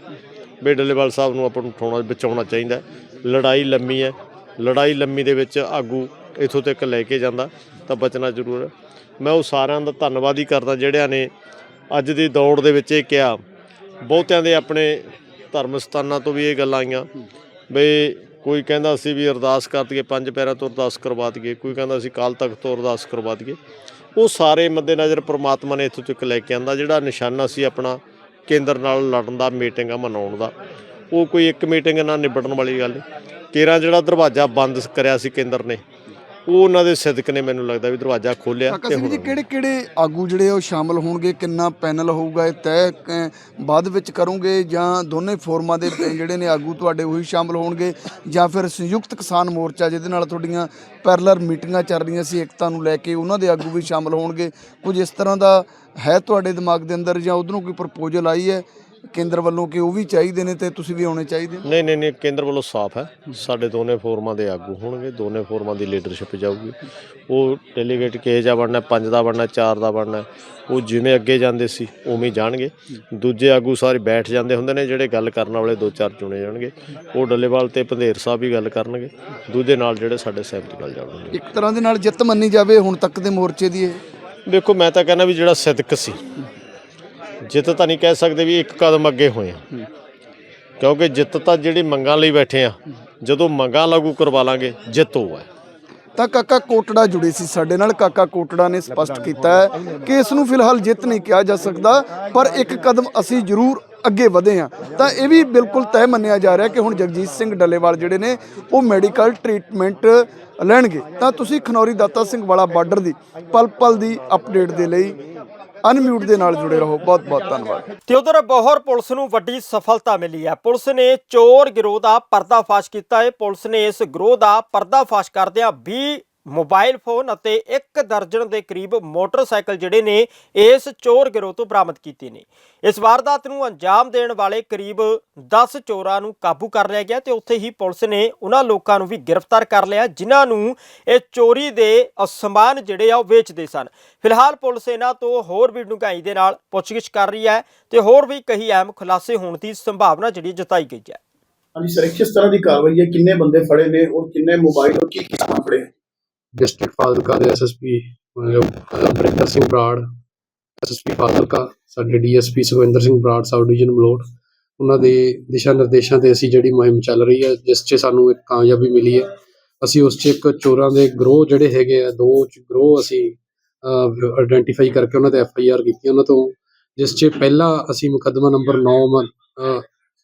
ਵੀ ਡੱਲੇਵਾਲ ਸਾਹਿਬ ਨੂੰ ਆਪਾਂ ਨੂੰ ਠਾਉਣਾ, ਬਚਾਉਣਾ ਚਾਹੀਦਾ। ਲੜਾਈ ਲੰਮੀ ਹੈ। ਲੜਾਈ ਲੰਮੀ ਦੇ ਵਿੱਚ ਆਗੂ ਇਥੋਂ ਤੱਕ ਲੈ ਕੇ ਜਾਂਦਾ, ਤਾਂ ਬਚਣਾ ਜ਼ਰੂਰ ਹੈ। ਮੈਂ ਉਹ ਸਾਰਿਆਂ ਦਾ ਧੰਨਵਾਦ ਹੀ ਕਰਦਾ, ਜਿਹੜਿਆਂ ਨੇ ਅੱਜ ਦੀ ਦੌੜ ਦੇ ਵਿੱਚ ਇਹ ਕਿਹਾ। ਬਹੁਤਿਆਂ ਦੇ ਆਪਣੇ ਧਰਮ ਸਥਾਨਾਂ ਤੋਂ ਵੀ ਇਹ ਗੱਲਾਂ ਆਈਆਂ। ਬਈ ਕੋਈ ਕਹਿੰਦਾ ਸੀ ਵੀ ਅਰਦਾਸ ਕਰ ਦਈਏ, ਪੰਜ ਪੈਰਾਂ ਤੋਂ ਅਰਦਾਸ ਕਰਵਾ ਦਈਏ, ਕੋਈ ਕਹਿੰਦਾ ਸੀ ਕਾਲ ਤਖਤ ਤੋਂ ਅਰਦਾਸ ਕਰਵਾ ਦਈਏ। ਉਹ ਸਾਰੇ ਮੱਦੇਨਜ਼ਰ ਪ੍ਰਮਾਤਮਾ ਨੇ ਇੱਥੋਂ ਤੱਕ ਲੈ ਕੇ ਆਂਦਾ, ਜਿਹੜਾ ਨਿਸ਼ਾਨਾ ਸੀ ਆਪਣਾ ਕੇਂਦਰ ਨਾਲ ਲੜਨ ਦਾ, ਮੀਟਿੰਗਾਂ ਮਨਾਉਣ ਦਾ। ਉਹ ਕੋਈ ਇੱਕ ਮੀਟਿੰਗ ਨਾਲ ਨਿਬੜਨ ਵਾਲੀ ਗੱਲ ਨਹੀਂ ਕੇਰਾ ਜਿਹੜਾ ਦਰਵਾਜ਼ਾ ਬੰਦ ਕਰਿਆ ਸੀ ਕੇਂਦਰ ਨੇ ਉਹ ਉਹਨਾਂ ਦੇ ਸਿਦਕ ਨੇ ਮੈਨੂੰ ਲੱਗਦਾ ਵੀ ਦਰਵਾਜ਼ਾ ਖੋਲਿਆ ਕਾਕਾ ਸਿੰਘ ਜੀ ਕਿਹੜੇ ਕਿਹੜੇ ਆਗੂ ਜਿਹੜੇ ਉਹ ਸ਼ਾਮਲ ਹੋਣਗੇ? ਕਿੰਨਾ ਪੈਨਲ ਹੋਊਗਾ ਇਹ ਤੈਅ ਬਾਅਦ ਵਿੱਚ ਕਰੋਗੇ ਜਾਂ ਦੋਨੇ ਫੋਰਮਾਂ ਦੇ ਜਿਹੜੇ ਨੇ ਆਗੂ ਤੁਹਾਡੇ ਉਹੀ ਸ਼ਾਮਲ ਹੋਣਗੇ? ਜਾਂ ਫਿਰ ਸੰਯੁਕਤ ਕਿਸਾਨ ਮੋਰਚਾ ਜਿਹਦੇ ਨਾਲ ਤੁਹਾਡੀਆਂ ਪੈਰਲਰ ਮੀਟਿੰਗਾਂ ਚੱਲ ਰਹੀਆਂ ਸੀ ਏਕਤਾ ਨੂੰ ਲੈ ਕੇ ਉਹਨਾਂ ਦੇ ਆਗੂ ਵੀ ਸ਼ਾਮਲ ਹੋਣਗੇ? ਕੁਝ ਇਸ ਤਰ੍ਹਾਂ ਦਾ ਹੈ ਤੁਹਾਡੇ ਦਿਮਾਗ ਦੇ ਅੰਦਰ ਜਾਂ ਉਧਰੋਂ ਕੋਈ ਪ੍ਰਪੋਜ਼ਲ ਆਈ ਹੈ? ਕੇਂਦਰ ਵੱਲੋਂ ਕਿ ਉਹ ਵੀ ਚਾਹੀਦੇ ਨੇ ਤੇ ਤੁਸੀਂ ਵੀ ਆਉਣੇ ਚਾਹੀਦੇ ਹੋ ਨਹੀਂ ਨਹੀਂ ਨਹੀਂ ਕੇਂਦਰ ਵੱਲੋਂ ਸਾਫ਼ ਹੈ। ਸਾਡੇ ਦੋਨੇ ਫੋਰਮਾਂ ਦੇ ਆਗੂ ਹੋਣਗੇ ਦੋਨੇ ਫੋਰਮਾਂ ਦੀ ਲੀਡਰਸ਼ਿਪ ਜਾਊਗੀ। ਉਹ ਡੈਲੀਗੇਟ ਕਿਹੇ ਜਾ ਬਣਨਾ ਪੰਜ ਦਾ ਬਣਨਾ ਚਾਰ ਦਾ ਬਣਨਾ ਉਹ ਜਿਵੇਂ ਅੱਗੇ ਜਾਂਦੇ ਸੀ ਉਵੇਂ ਜਾਣਗੇ। ਦੂਜੇ ਆਗੂ ਸਾਰੇ ਬੈਠ ਜਾਂਦੇ ਹੁੰਦੇ ਨੇ ਜਿਹੜੇ ਗੱਲ ਕਰਨ ਵਾਲੇ ਦੋ ਚਾਰ ਚੁਣੇ ਜਾਣਗੇ। ਉਹ ਡੱਲੇਵਾਲ ਤੇ ਪੰਧੇਰ ਸਾਹਿਬ ਵੀ ਗੱਲ ਕਰਨਗੇ। ਦੂਜੇ ਨਾਲ ਜਿਹੜੇ ਸਾਡੇ ਸਹਿਮਤੀ ਨਾਲ ਜਾਣਗੇ। ਇੱਕ ਤਰ੍ਹਾਂ ਦੇ ਨਾਲ ਜਿੱਤ ਮੰਨੀ ਜਾਵੇ ਹੁਣ ਤੱਕ ਦੇ ਮੋਰਚੇ ਦੀ ਇਹ? ਦੇਖੋ ਮੈਂ ਤਾਂ ਕਹਿੰਦਾ ਵੀ ਜਿਹੜਾ ਸਿਦਕ ਸੀ ਜਿੱਤ ਤਾਂ ਨਹੀਂ ਕਹਿ ਸਕਦੇ ਵੀ ਇੱਕ ਕਦਮ ਅੱਗੇ ਹੋਏ ਆ ਕਿਉਂਕਿ ਜਿੱਤ ਤਾਂ ਜਿਹੜੀ ਮੰਗਾਂ ਲਈ ਬੈਠੇ ਆ ਜਦੋਂ ਮੰਗਾਂ ਲਾਗੂ ਕਰਵਾ ਲਾਂਗੇ ਜਿੱਤ ਉਹ ਹੈ। ਤਾਂ ਕਾਕਾ ਕੋਟੜਾ ਜੁੜੇ ਸੀ ਸਾਡੇ ਨਾਲ। ਕਾਕਾ ਕੋਟੜਾ ਨੇ ਸਪਸ਼ਟ ਕੀਤਾ ਹੈ ਕਿ ਇਸ ਨੂੰ ਫਿਲਹਾਲ ਜਿੱਤ ਨਹੀਂ ਕਿਹਾ ਜਾ ਸਕਦਾ ਪਰ ਇੱਕ ਕਦਮ ਅਸੀਂ ਜ਼ਰੂਰ ਅੱਗੇ ਵਧੇ ਹਾਂ। ਤਾਂ ਇਹ ਵੀ ਬਿਲਕੁਲ ਤੈਅ ਮੰਨਿਆ ਜਾ ਰਿਹਾ ਕਿ ਹੁਣ ਜਗਜੀਤ ਸਿੰਘ ਡੱਲੇਵਾਲ ਜਿਹੜੇ ਨੇ ਉਹ ਮੈਡੀਕਲ ਟ੍ਰੀਟਮੈਂਟ ਲੈਣਗੇ। ਤਾਂ ਤੁਸੀਂ ਖਨੌਰੀ ਦਾਤਾ ਸਿੰਘ ਵਾਲਾ ਬਾਰਡਰ ਦੀ ਪਲ ਪਲ ਦੀ ਅਪਡੇਟ ਦੇ ਲਈ ਅਨਮਿਊਟ ਦੇ ਨਾਲ ਜੁੜੇ ਰਹੋ। ਬਹੁਤ ਬਹੁਤ ਧੰਨਵਾਦ। ਤੇ ਉਧਰ ਬੋਹਰ ਪੁਲਿਸ ਨੂੰ ਵੱਡੀ ਸਫਲਤਾ ਮਿਲੀ ਹੈ। ਪੁਲਿਸ ਨੇ ਚੋਰ ਗਿਰੋਹ ਦਾ ਪਰਦਾਫਾਸ਼ ਕੀਤਾ ਹੈ। ਪੁਲਿਸ ਨੇ ਇਸ ਗਿਰੋਹ ਦਾ ਪਰਦਾਫਾਸ਼ ਕਰਦਿਆਂ 20 ਮੋਬਾਈਲ ਫੋਨ ਅਤੇ ਇੱਕ ਦਰਜਨ ਦੇ ਕਰੀਬ ਮੋਟਰਸਾਈਕਲ ਜਿਹੜੇ ਨੇ, ਇਸ ਚੋਰ ਗਿਰੋਹ ਤੋਂ ਬਰਾਮਦ ਕੀਤੇ ਨੇ। ਇਸ ਵਾਰਦਾਤ ਨੂੰ ਅੰਜਾਮ ਦੇਣ ਵਾਲੇ ਕਰੀਬ 10 ਚੋਰਾਂ ਨੂੰ ਕਾਬੂ ਕਰ ਲਿਆ ਗਿਆ ਤੇ ਉੱਥੇ ਹੀ ਪੁਲਿਸ ਨੇ ਉਹਨਾਂ ਲੋਕਾਂ ਨੂੰ ਵੀ ਗ੍ਰਿਫਤਾਰ ਕਰ ਲਿਆ, ਜਿਨ੍ਹਾਂ ਨੂੰ ਇਹ ਚੋਰੀ ਦੇ ਸਮਾਨ ਜਿਹੜੇ ਆ ਉਹ ਵੇਚਦੇ ਸਨ। ਫਿਲਹਾਲ ਪੁਲਿਸ ਇਹਨਾਂ ਤੋਂ ਹੋਰ ਵੀ ਡੂੰਘਾਈ ਦੇ ਨਾਲ ਪੁੱਛਗਿੱਛ ਕਰ ਰਹੀ ਹੈ ਤੇ ਹੋਰ ਵੀ ਕਈ ਅਹਿਮ ਖੁਲਾਸੇ ਹੋਣ ਦੀ ਸੰਭਾਵਨਾ ਜਿਹੜੀ ਜਤਾਈ ਗਈ ਹੈ। ਹਾਂਜੀ ਸਰ ਕਿਸ ਤਰ੍ਹਾਂ ਦੀ ਕਾਰਵਾਈ ਹੈ? ਕਿੰਨੇ ਬੰਦੇ ਫੜੇ ਨੇ ਔਰ ਕਿੰਨੇ ਮੋਬਾਈਲ ਔਰ ਕੀ ਕੀ ਫੜੇ? ਡਿਸਟ੍ਰਿਕਟ ਫਾਜ਼ਿਲਕਾ ਦੇ ਐਸਐਸਪੀ ਬਰਿੰਦਰ ਸਿੰਘ ਬਰਾੜ ਐਸਐਸਪੀ ਫਾਜ਼ਿਲਕਾ, ਸਾਡੇ DSP Sukhwinder Singh Brar, sub division Malout, ਉਹਨਾਂ ਦੇ ਦਿਸ਼ਾ ਨਿਰਦੇਸ਼ਾਂ ਤੇ ਅਸੀਂ ਜਿਹੜੀ ਮੁਹਿੰਮ ਚੱਲ ਰਹੀ ਹੈ, ਜਿਸ 'ਚ ਸਾਨੂੰ ਇੱਕ ਕਾਮਯਾਬੀ ਮਿਲੀ ਹੈ। ਅਸੀਂ ਉਸ 'ਚ ਇੱਕ ਚੋਰਾਂ ਦੇ ਗਰੋਹ ਜਿਹੜੇ ਹੈਗੇ ਆ, ਦੋ ਗਰੋਹ ਅਸੀਂ ਆਇਡੈਂਟੀਫਾਈ ਕਰਕੇ ਉਹਨਾਂ ਤੇ ਐਫ ਆਈ ਆਰ ਕੀਤੀ ਉਹਨਾਂ ਤੋਂ, ਜਿਸ 'ਚ ਪਹਿਲਾ ਅਸੀਂ ਮੁਕੱਦਮਾ ਨੰਬਰ 9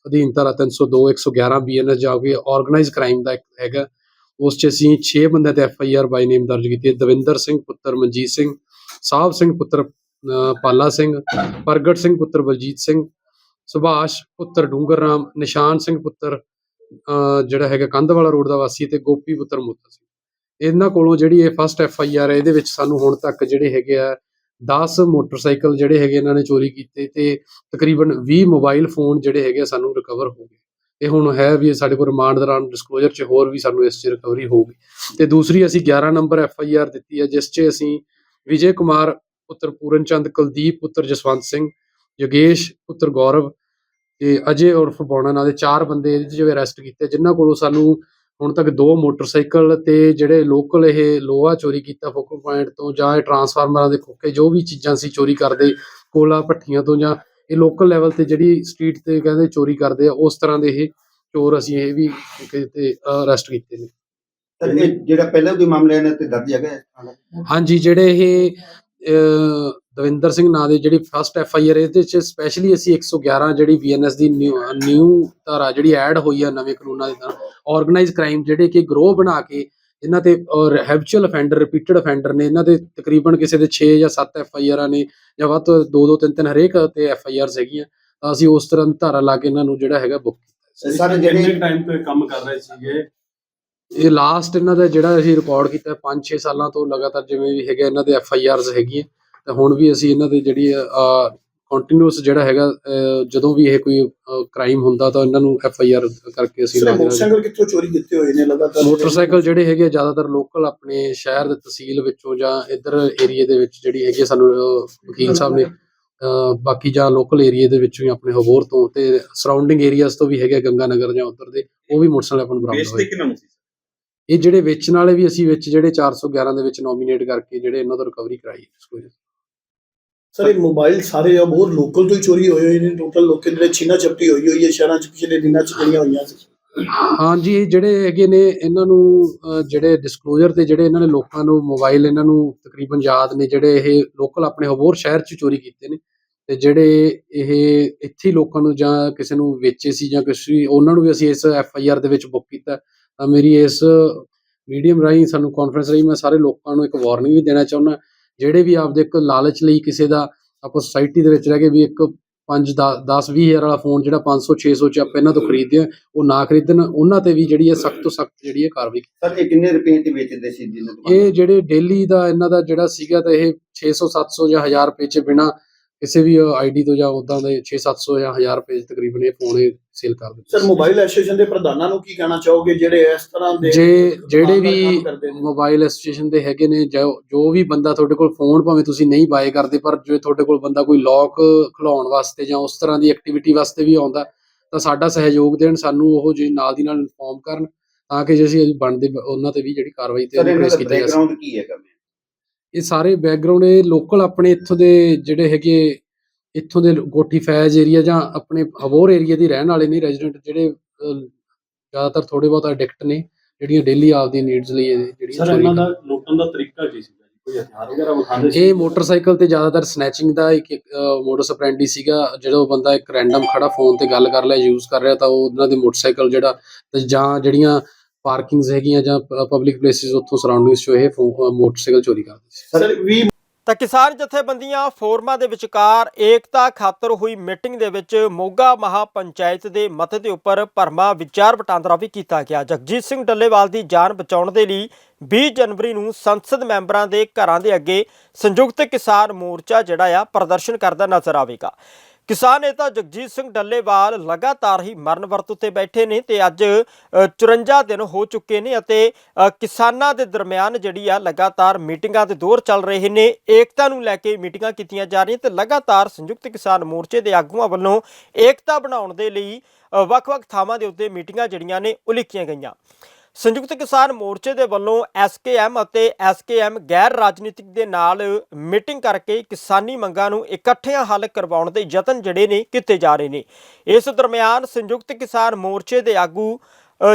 ਅਧੀਨ ਧਾਰਾ 302 111 ਬੀਐਨਐਸ ਜਾ ਕੇ ਆਰਗੇਨਾਈਜ਼ ਕ੍ਰਾਈਮ ਦਾ ਇੱਕ ਹੈਗਾ। ਉਸ 'ਚ ਅਸੀਂ 6 ਬੰਦਿਆਂ ਤੇ ਐਫ ਆਈ ਆਰ ਬਾਈ ਨੇਮ ਦਰਜ ਕੀਤੀ ਹੈ। ਦਵਿੰਦਰ ਸਿੰਘ ਪੁੱਤਰ, ਮਨਜੀਤ ਸਿੰਘ, ਸਾਹਿਬ ਸਿੰਘ ਪੁੱਤਰ ਪਾਲਾ ਸਿੰਘ, ਪ੍ਰਗਟ ਸਿੰਘ ਪੁੱਤਰ, ਬਲਜੀਤ ਸਿੰਘ, ਸੁਭਾਸ਼ ਪੁੱਤਰ ਡੂੰਗਰ ਰਾਮ ਨਿਸ਼ਾਨ ਸਿੰਘ ਪੁੱਤਰ ਜਿਹੜਾ ਹੈਗਾ ਕੰਧਵਾਲਾ ਰੋਡ ਦਾ ਵਾਸੀ ਤੇ ਗੋਪੀ ਪੁੱਤਰ ਮੋਤਾ ਸਿੰਘ। ਇਹਨਾਂ ਕੋਲੋਂ ਜਿਹੜੀ ਇਹ ਫਸਟ ਐਫ ਆਈ ਆਰ ਹੈ, ਇਹਦੇ ਵਿੱਚ ਸਾਨੂੰ ਹੁਣ ਤੱਕ ਜਿਹੜੇ ਹੈਗੇ ਆ 10 ਮੋਟਰਸਾਈਕਲ ਜਿਹੜੇ ਹੈਗੇ ਇਹਨਾਂ ਨੇ ਚੋਰੀ ਕੀਤੇ ਤੇ ਤਕਰੀਬਨ 20 ਮੋਬਾਈਲ ਫੋਨ ਜਿਹੜੇ ਹੈਗੇ ਆ ਸਾਨੂੰ ਰਿਕਵਰ ਹੋ ਗਏ। ਇਹ ਹੁਣ ਹੈ ਵੀ ਸਾਡੇ ਕੋਲ ਰਿਮਾਂਡ ਦੌਰਾਨ ਡਿਸਕਲੋਜ਼ਰ 'ਚ ਹੋਰ ਵੀ ਸਾਨੂੰ ਇਸ 'ਚ ਰਿਕਵਰੀ ਹੋਊਗੀ। ਤੇ ਦੂਸਰੀ ਅਸੀਂ 11 ਨੰਬਰ ਐਫ ਆਈ ਆਰ ਦਿੱਤੀ ਹੈ, ਜਿਸ 'ਚ ਅਸੀਂ ਵਿਜੇ ਕੁਮਾਰ, ਪੁੱਤਰ ਪੂਰਨ ਚੰਦ, ਕੁਲਦੀਪ, ਪੁੱਤਰ ਜਸਵੰਤ ਸਿੰਘ, ਯੋਗੇਸ਼, ਪੁੱਤਰ ਗੌਰਵ ਤੇ ਅਜੇ ਉਰਫ ਬੌਣਾ ਨਾਂ ਦੇ ਚਾਰ ਬੰਦੇ ਇਹਦੇ 'ਚ ਅਰੈਸਟ ਕੀਤੇ, ਜਿਨ੍ਹਾਂ ਕੋਲੋਂ ਸਾਨੂੰ ਹੁਣ ਤੱਕ ਦੋ ਮੋਟਰਸਾਈਕਲ ਤੇ ਜਿਹੜੇ ਲੋਕਲ ਇਹ ਲੋਹਾ ਚੋਰੀ ਕੀਤਾ ਫੋਕਲ ਪੁਆਇੰਟ ਤੋਂ ਜਾਂ ਇਹ ਟਰਾਂਸਫਾਰਮਰਾਂ ਦੇ ਖੋਕੇ ਜੋ ਵੀ ਚੀਜ਼ਾਂ ਸੀ ਚੋਰੀ ਕਰਦੇ, ਕੋਲਾ, ਭੱਠੀਆਂ ਤੋਂ ਜਾਂ ਇਹ ਲੋਕਲ ਲੈਵਲ ਤੇ ਜਿਹੜੀ ਸਟਰੀਟ ਤੇ ਕਹਿੰਦੇ ਚੋਰੀ ਕਰਦੇ ਆ ਉਸ ਤਰ੍ਹਾਂ ਦੇ ਇਹ ਚੋਰ ਅਸੀਂ ਇਹ ਵੀ ਕਿਤੇ ਅਰੈਸਟ ਕੀਤੇ ਨੇ ਜਿਹੜਾ ਪਹਿਲਾਂ ਵੀ ਮਾਮਲਾ ਇਹਨਾਂ ਤੇ ਦਰਜ ਹੈਗਾ? ਹਾਂਜੀ ਜਿਹੜੇ ਇਹ ਦਵਿੰਦਰ ਸਿੰਘ ਨਾਂ ਦੇ ਜਿਹੜੀ ਫਸਟ ਐਫ ਆਈ ਆਰ ਇਹਦੇ ਚ ਸਪੈਸ਼ਲੀ ਅਸੀਂ 111 ਜਿਹੜੀ ਬੀਐਨਐਸ ਦੀ ਨਿਊ ਧਾਰਾ ਜਿਹੜੀ ਐਡ ਹੋਈ ਆ ਨਵੇਂ ਕਾਨੂੰਨਾਂ ਦੇ ਨਾਲ ਆਰਗੇਨਾਈਜ਼ ਕ੍ਰਾਈਮ ਜਿਹੜੇ ਕਿ ਗਰੋਹ ਬਣਾ ਕੇ ਇਹਨਾਂ ਤੇ ਹੈਬਚੁਅਲ ਅਫੈਂਡਰ ਰਿਪੀਟਡ ਅਫੈਂਡਰ ਨੇ ਇਹਨਾਂ ਦੇ ਤਕਰੀਬਨ ਕਿਸੇ ਦੇ 6 ਜਾਂ 7 ਐਫ ਆਈ ਆਰਾਂ ਨੇ ਜਾਂ ਵੱਧ ਤੋਂ 2 2 3 3 ਹਰੇਕ ਤੇ ਐਫ ਆਈ ਆਰਸ ਹੈਗੀਆਂ ਤਾਂ ਅਸੀਂ ਉਸ ਤਰ੍ਹਾਂ ਦੀ ਧਾਰਾ ਲਾ ਕੇ ਇਹਨਾਂ ਨੂੰ ਜਿਹੜਾ ਹੈਗਾ ਬੁੱਕ ਕੀਤਾ ਸਰ ਜਿਹੜੇ ਟਾਈਮ ਤੋਂ ਕੰਮ ਕਰ ਰਹੇ ਸੀਗੇ? ਇਹ ਲਾਸਟ ਇਹਨਾਂ ਦਾ ਜਿਹੜਾ ਅਸੀਂ ਰਿਕਾਰਡ ਕੀਤਾ 5-6 ਸਾਲਾਂ ਤੋਂ ਲਗਾਤਾਰ ਜਿਵੇਂ ਵੀ ਹੈਗਾ ਇਹਨਾਂ ਦੇ ਐਫ ਆਈ ਆਰਸ ਹੈਗੀਆਂ ਤੇ ਹੁਣ ਵੀ ਅਸੀਂ ਇਹਨਾਂ ਦੇ ਜਿਹੜੀ ਕੰਟੀਨਿਊਸ ਜਿਹੜਾ ਹੈਗਾ ਜਦੋਂ ਵੀ ਇਹ ਕੋਈ ਕ੍ਰਾਈਮ ਹੁੰਦਾ ਤਾਂ ਇਹਨਾਂ ਨੂੰ ਐਫ ਆਈ ਆਰ ਕਰਕੇ ਅਸੀਂ ਨਾਲ ਨਾਲ- ਮੋਟਰਸਾਈਕਲ ਕਿੱਥੋਂ ਚੋਰੀ ਕੀਤੇ ਹੋਏ ਨੇ ਲਗਾਤਾਰ? ਮੋਟਰਸਾਈਕਲ ਜਿਹੜੇ ਹੈਗੇ ਜ਼ਿਆਦਾਤਰ ਲੋਕਲ ਆਪਣੇ ਸ਼ਹਿਰ ਦੇ ਤਹਿਸੀਲ ਵਿੱਚੋਂ ਜਾਂ ਇੱਧਰ ਏਰੀਏ ਦੇ ਵਿੱਚ ਜਿਹੜੀ ਹੈਗੀ ਸਾਨੂੰ ਵਕੀਲ ਸਾਹਿਬ ਨੇ ਬਾਕੀ ਜਾਂ ਲੋਕਲ ਏਰੀਏ ਦੇ ਵਿੱਚੋਂ ਹੀ ਆਪਣੇ ਹਬੋਰ ਤੋਂ ਤੇ ਸਰਾਊਂਡਿੰਗ ਏਰੀਆਜ਼ ਤੋਂ ਵੀ ਹੈਗੇ ਗੰਗਾ ਨਗਰ ਜਾਂ ਉੱਧਰ ਦੇ ਉਹ ਵੀ ਮੋਟਰਸਾਈਕਲ ਆਪਾਂ ਨੂੰ ਬਰਾਮਦ ਹੋਏ। ਇਹ ਜਿਹੜੇ ਵੇਚਣ ਵਾਲੇ ਵੀ ਅਸੀਂ ਵਿੱਚ ਜਿਹੜੇ 411 ਦੇ ਵਿੱਚ ਨੋਮੀਨੇਟ ਕਰਕੇ ਜਿਹੜੇ ਇਹਨਾਂ ਤੋਂ ਰਿਕਵਰੀ ਕਰਾਈ ਹੈ ਸਰ, ਇਹ ਮੋਬਾਈਲ ਸਾਰੇ ਆ ਹੋਰ ਲੋਕਲ ਤੋਂ ਹੀ ਚੋਰੀ ਹੋਏ ਹੋਏ ਨੇ ਟੋਟਲ ਲੋਕਾਂ ਜਿਹੜੇ ਛੀਨਾ ਚਪਟੀ ਹੋਈ ਹੋਈ ਹੈ, ਸ਼ਹਿਰਾਂ ਚ, ਪਿਛਲੇ ਦਿਨਾਂ ਚ ਜਿਹੜੀਆਂ ਹੋਈਆਂ ਸੀ। ਹਾਂਜੀ, ਜਿਹੜੇ ਹੈਗੇ ਨੇ, ਇਹਨਾਂ ਨੂੰ ਜਿਹੜੇ ਡਿਸਕਲੋਜ਼ਰ ਤੇ ਜਿਹੜੇ ਇਹਨਾਂ ਨੇ ਲੋਕਾਂ ਨੂੰ ਮੋਬਾਈਲ ਇਹਨਾਂ ਨੂੰ ਤਕਰੀਬਨ ਯਾਦ ਨੇ, ਜਿਹੜੇ ਇਹ ਲੋਕਲ ਆਪਣੇ ਹਬੋਰ ਸ਼ਹਿਰ ਚ ਚੋਰੀ ਕੀਤੇ ਨੇ, ਤੇ ਜਿਹੜੇ ਇਹ ਇੱਥੇ ਲੋਕਾਂ ਨੂੰ ਜਾਂ ਕਿਸੇ ਨੂੰ ਵੇਚੇ ਸੀ ਜਾਂ ਕਿਸੇ ਵੀ, ਉਹਨਾਂ ਨੂੰ ਵੀ ਅਸੀਂ ਇਸ ਐਫ ਆਈ ਆਰ ਦੇ ਵਿੱਚ ਬੁੱਕ ਕੀਤਾ। ਤਾਂ ਮੇਰੀ ਇਸ ਮੀਡੀਅਮ ਰਾਹੀਂ, ਸਾਨੂੰ ਕਾਨਫਰੰਸ ਰਾਹੀਂ ਮੈਂ ਸਾਰੇ ਲੋਕਾਂ ਨੂੰ ਇੱਕ ਵਾਰਨਿੰਗ ਵੀ ਦੇਣਾ ਚਾਹੁੰਦਾ। ਜਿਹੜੇ ਵੀ ਆਪਦੇ ਇੱਕ ਲਾਲਚ ਲਈ ਕਿਸੇ ਦਾ ਆਪਾਂ ਸੁਸਾਇਟੀ ਦੇ ਵਿੱਚ ਰਹਿ ਕੇ ਵੀ ਇੱਕ 5 10 20 ਹਜ਼ਾਰ ਵਾਲਾ ਫੋਨ ਜਿਹੜਾ 500 600 ਚ ਆਪਾਂ ਇਹਨਾਂ ਤੋਂ ਖਰੀਦਦੇ ਆ ਉਹ ਨਾ ਖਰੀਦਣ ਉਹਨਾਂ ਤੇ ਵੀ ਜਿਹੜੀ ਹੈ ਸਖਤ ਤੋਂ ਸਖਤ ਜਿਹੜੀ ਹੈ ਕਾਰਵਾਈ ਸਰ ਇਹ ਕਿੰਨੇ ਰੁਪਏ ਤੇ ਵੇਚਦੇ ਸੀ ਤੋਂ ਇਹ ਜਿਹੜੇ ਡੇਲੀ ਦਾ ਇਹਨਾਂ ਦਾ ਜਿਹੜਾ ਸੀਗਾ ਤਾਂ ਇਹ 600 700 ਜਾਂ 1000 ਰੁਪਏ ਚ ਬਿਨਾ ਕਿਸੇ ਵੀ ਆਈਡੀ ਤੋਂ ਜਾਂ ਉਦਾਂ ਦੇ 6 700 ਜਾਂ 1000 ਰੁਪਏ ਤਕਰੀਬਨ ਇਹ ਫੋਨ ਇਹ ਸੇਲ ਕਰ ਦਿੰਦੇ ਸਰ ਮੋਬਾਈਲ ਐਸੋਸੀਏਸ਼ਨ ਦੇ ਪ੍ਰਧਾਨਾਂ ਨੂੰ ਕੀ ਕਹਿਣਾ ਚਾਹੋਗੇ? ਜਿਹੜੇ ਇਸ ਤਰ੍ਹਾਂ ਦੇ ਜੇ ਜਿਹੜੇ ਕੰਮ ਵੀ। ਮੋਬਾਈਲ ਐਸੋਸੀਏਸ਼ਨ ਦੇ ਹੈਗੇ ਨੇ ਜੋ ਵੀ ਬੰਦਾ ਤੁਹਾਡੇ ਕੋਲ ਫੋਨ ਭਾਵੇਂ ਤੁਸੀਂ ਨਹੀਂ ਬਾਏ ਕਰਦੇ ਪਰ ਜੇ ਤੁਹਾਡੇ ਕੋਲ ਬੰਦਾ ਕੋਈ ਲੌਕ ਖੁਲਾਉਣ ਵਾਸਤੇ ਜਾਂ ਉਸ ਤਰ੍ਹਾਂ ਦੀ ਐਕਟੀਵਿਟੀ ਵਾਸਤੇ ਵੀ ਆਉਂਦਾ ਤਾਂ ਸਾਡਾ ਸਹਿਯੋਗ ਦੇਣ ਸਾਨੂੰ ਉਹ ਜੇ ਨਾਲ ਦੀ ਨਾਲ ਇਨਫੋਰਮ ਕਰਨ ਤਾਂ ਕਿ ਜੇ ਅਸੀਂ ਬਣਦੇ ਉਹਨਾਂ ਤੇ ਵੀ ਜਿਹੜੀ ਕਾਰਵਾਈ ਤੇ ਪ੍ਰੈਸ ਕੀਤਾ ਜਾ ਸਕੇ। ਬੈਕਗ੍ਰਾਉਂਡ ਕੀ ਹੈਗਾ? ਇਹ ਸਾਰੇ ਬੈਕਗ੍ਰਾਉਂਡ ਇਹ ਲੋਕਲ ਆਪਣੇ ਇੱਥੋਂ ਦੇ ਜਿਹੜੇ ਹੈਗੇ ਇੱਥੋਂ ਦੇ ਕੋਠੀ ਫੈਜ਼ ਏਰੀਆ ਜਾਂ ਆਪਣੇ ਹਬੋਰ ਏਰੀਆ ਦੇ ਰਹਿਣ ਵਾਲੇ ਨੇ ਰੈਜ਼ੀਡੈਂਟ ਜਿਹੜੇ ਜ਼ਿਆਦਾਤਰ ਥੋੜੇ ਬਹੁਤ ਐਡਿਕਟ ਨੇ ਜਿਹੜੀਆਂ ਡੇਲੀ ਆਪਦੀ ਨੀਡਸ ਲਈ ਇਹ ਜਿਹੜੀਆਂ ਸਰ ਚੋਰੀ ਇਹਨਾਂ ਦਾ ਲੁੱਟਣ ਦਾ ਤਰੀਕਾ ਕੀ ਸੀਗਾ ਜੀ? ਕੋਈ ਹਥਿਆਰ ਵਗੈਰਾ ਵਿਖਾਉਂਦੇ ਸੀ? ਇਹ ਮੋਟਰਸਾਈਕਲ ਤੇ ਜ਼ਿਆਦਾਤਰ ਸਨੈਚਿੰਗ ਦਾ ਇੱਕ ਮੋਡਸ ਅਪਰੈਂਡੀ ਸੀਗਾ। ਜਦੋਂ ਬੰਦਾ ਇੱਕ ਰੈਂਡਮ ਖੜਾ ਫੋਨ ਤੇ ਗੱਲ ਕਰ ਲਿਆ ਯੂਜ਼ ਕਰ ਰਿਹਾ ਤਾਂ ਉਹ ਉਹਨਾਂ ਦੇ ਮੋਟਰਸਾਈਕਲ ਜਿਹੜਾ ਜਾਂ ਜਿਹੜੀਆਂ ਪਾਰਕਿੰਗਸ ਹੈਗੀਆਂ ਜਾਂ ਪਬਲਿਕ ਪਲੇਸਿਸ ਉੱਥੋਂ ਸਰਾਊਂਡਿੰਗਸ ਚੋਂ ਇਹ ਮੋਟਰਸਾਈਕਲ ਚੋਰੀ ਕਰਦੇ ਸੀ। ਸਰ ਵੀ ਤਾਂ ਕਿਸਾਨ ਜਥੇਬੰਦੀਆਂ ਫੋਰਮਾਂ ਦੇ ਵਿਚਕਾਰ ਏਕਤਾ ਖਾਤਰ ਹੋਈ ਮੀਟਿੰਗ ਦੇ ਵਿੱਚ ਮੋਗਾ ਮਹਾ ਪੰਚਾਇਤ ਦੇ ਮਤੇ ਦੇ ਉੱਪਰ ਭਰਮਾ ਵਿਚਾਰ ਵਟਾਂਦਰਾ ਵੀ ਕੀਤਾ ਗਿਆ। ਜਗਜੀਤ ਸਿੰਘ ਡੱਲੇਵਾਲ ਦੀ ਜਾਨ ਬਚਾਉਣ ਦੇ ਲਈ 20 ਜਨਵਰੀ ਨੂੰ ਸੰਸਦ ਮੈਂਬਰਾਂ ਦੇ ਘਰਾਂ ਦੇ ਅੱਗੇ ਸੰਯੁਕਤ ਕਿਸਾਨ ਮੋਰਚਾ ਜਿਹੜਾ ਆ ਪ੍ਰਦਰਸ਼ਨ ਕਰਦਾ ਨਜ਼ਰ ਆਵੇਗਾ। ਕਿਸਾਨ ਨੇਤਾ ਜਗਜੀਤ ਸਿੰਘ ਡੱਲੇਵਾਲ ਲਗਾਤਾਰ ਹੀ ਮਰਨ ਵਰਤ ਉੱਤੇ ਬੈਠੇ ਨੇ ਤੇ ਅੱਜ ਅ, 54 ਦਿਨ ਹੋ ਚੁੱਕੇ ਨੇ ਅਤੇ ਕਿਸਾਨਾਂ ਦੇ ਦਰਮਿਆਨ ਜਿਹੜੀ ਆ ਲਗਾਤਾਰ ਮੀਟਿੰਗਾਂ ਦੇ ਦੌਰ ਚੱਲ ਰਹੇ ਨੇ ਏਕਤਾ ਨੂੰ ਲੈ ਕੇ ਮੀਟਿੰਗਾਂ ਕੀਤੀਆਂ ਜਾ ਰਹੀਆਂ ਤੇ ਲਗਾਤਾਰ ਸੰਯੁਕਤ ਕਿਸਾਨ ਮੋਰਚੇ ਦੇ ਆਗੂਆਂ ਵੱਲੋਂ ਏਕਤਾ ਬਣਾਉਣ ਦੇ ਲਈ ਵੱਖ-ਵੱਖ ਥਾਵਾਂ ਦੇ ਉੱਤੇ ਮੀਟਿੰਗਾਂ ਜਿਹੜੀਆਂ ਨੇ ਉਲੀਕੀਆਂ ਗਈਆਂ। ਸੰਯੁਕਤ ਕਿਸਾਨ ਮੋਰਚੇ ਦੇ ਵੱਲੋਂ ਐਸਕੇਐਮ ਅਤੇ ਐਸਕੇਐਮ ਗੈਰ ਰਾਜਨੀਤਿਕ ਦੇ ਨਾਲ ਮੀਟਿੰਗ ਕਰਕੇ ਕਿਸਾਨੀ ਮੰਗਾਂ ਨੂੰ ਇਕੱਠਿਆਂ ਹੱਲ ਕਰਵਾਉਣ ਦੇ ਯਤਨ ਜਿਹੜੇ ਨੇ ਕੀਤੇ ਜਾ ਰਹੇ ਨੇ। ਇਸ ਦਰਮਿਆਨ ਸੰਯੁਕਤ ਕਿਸਾਨ ਮੋਰਚੇ ਦੇ ਆਗੂ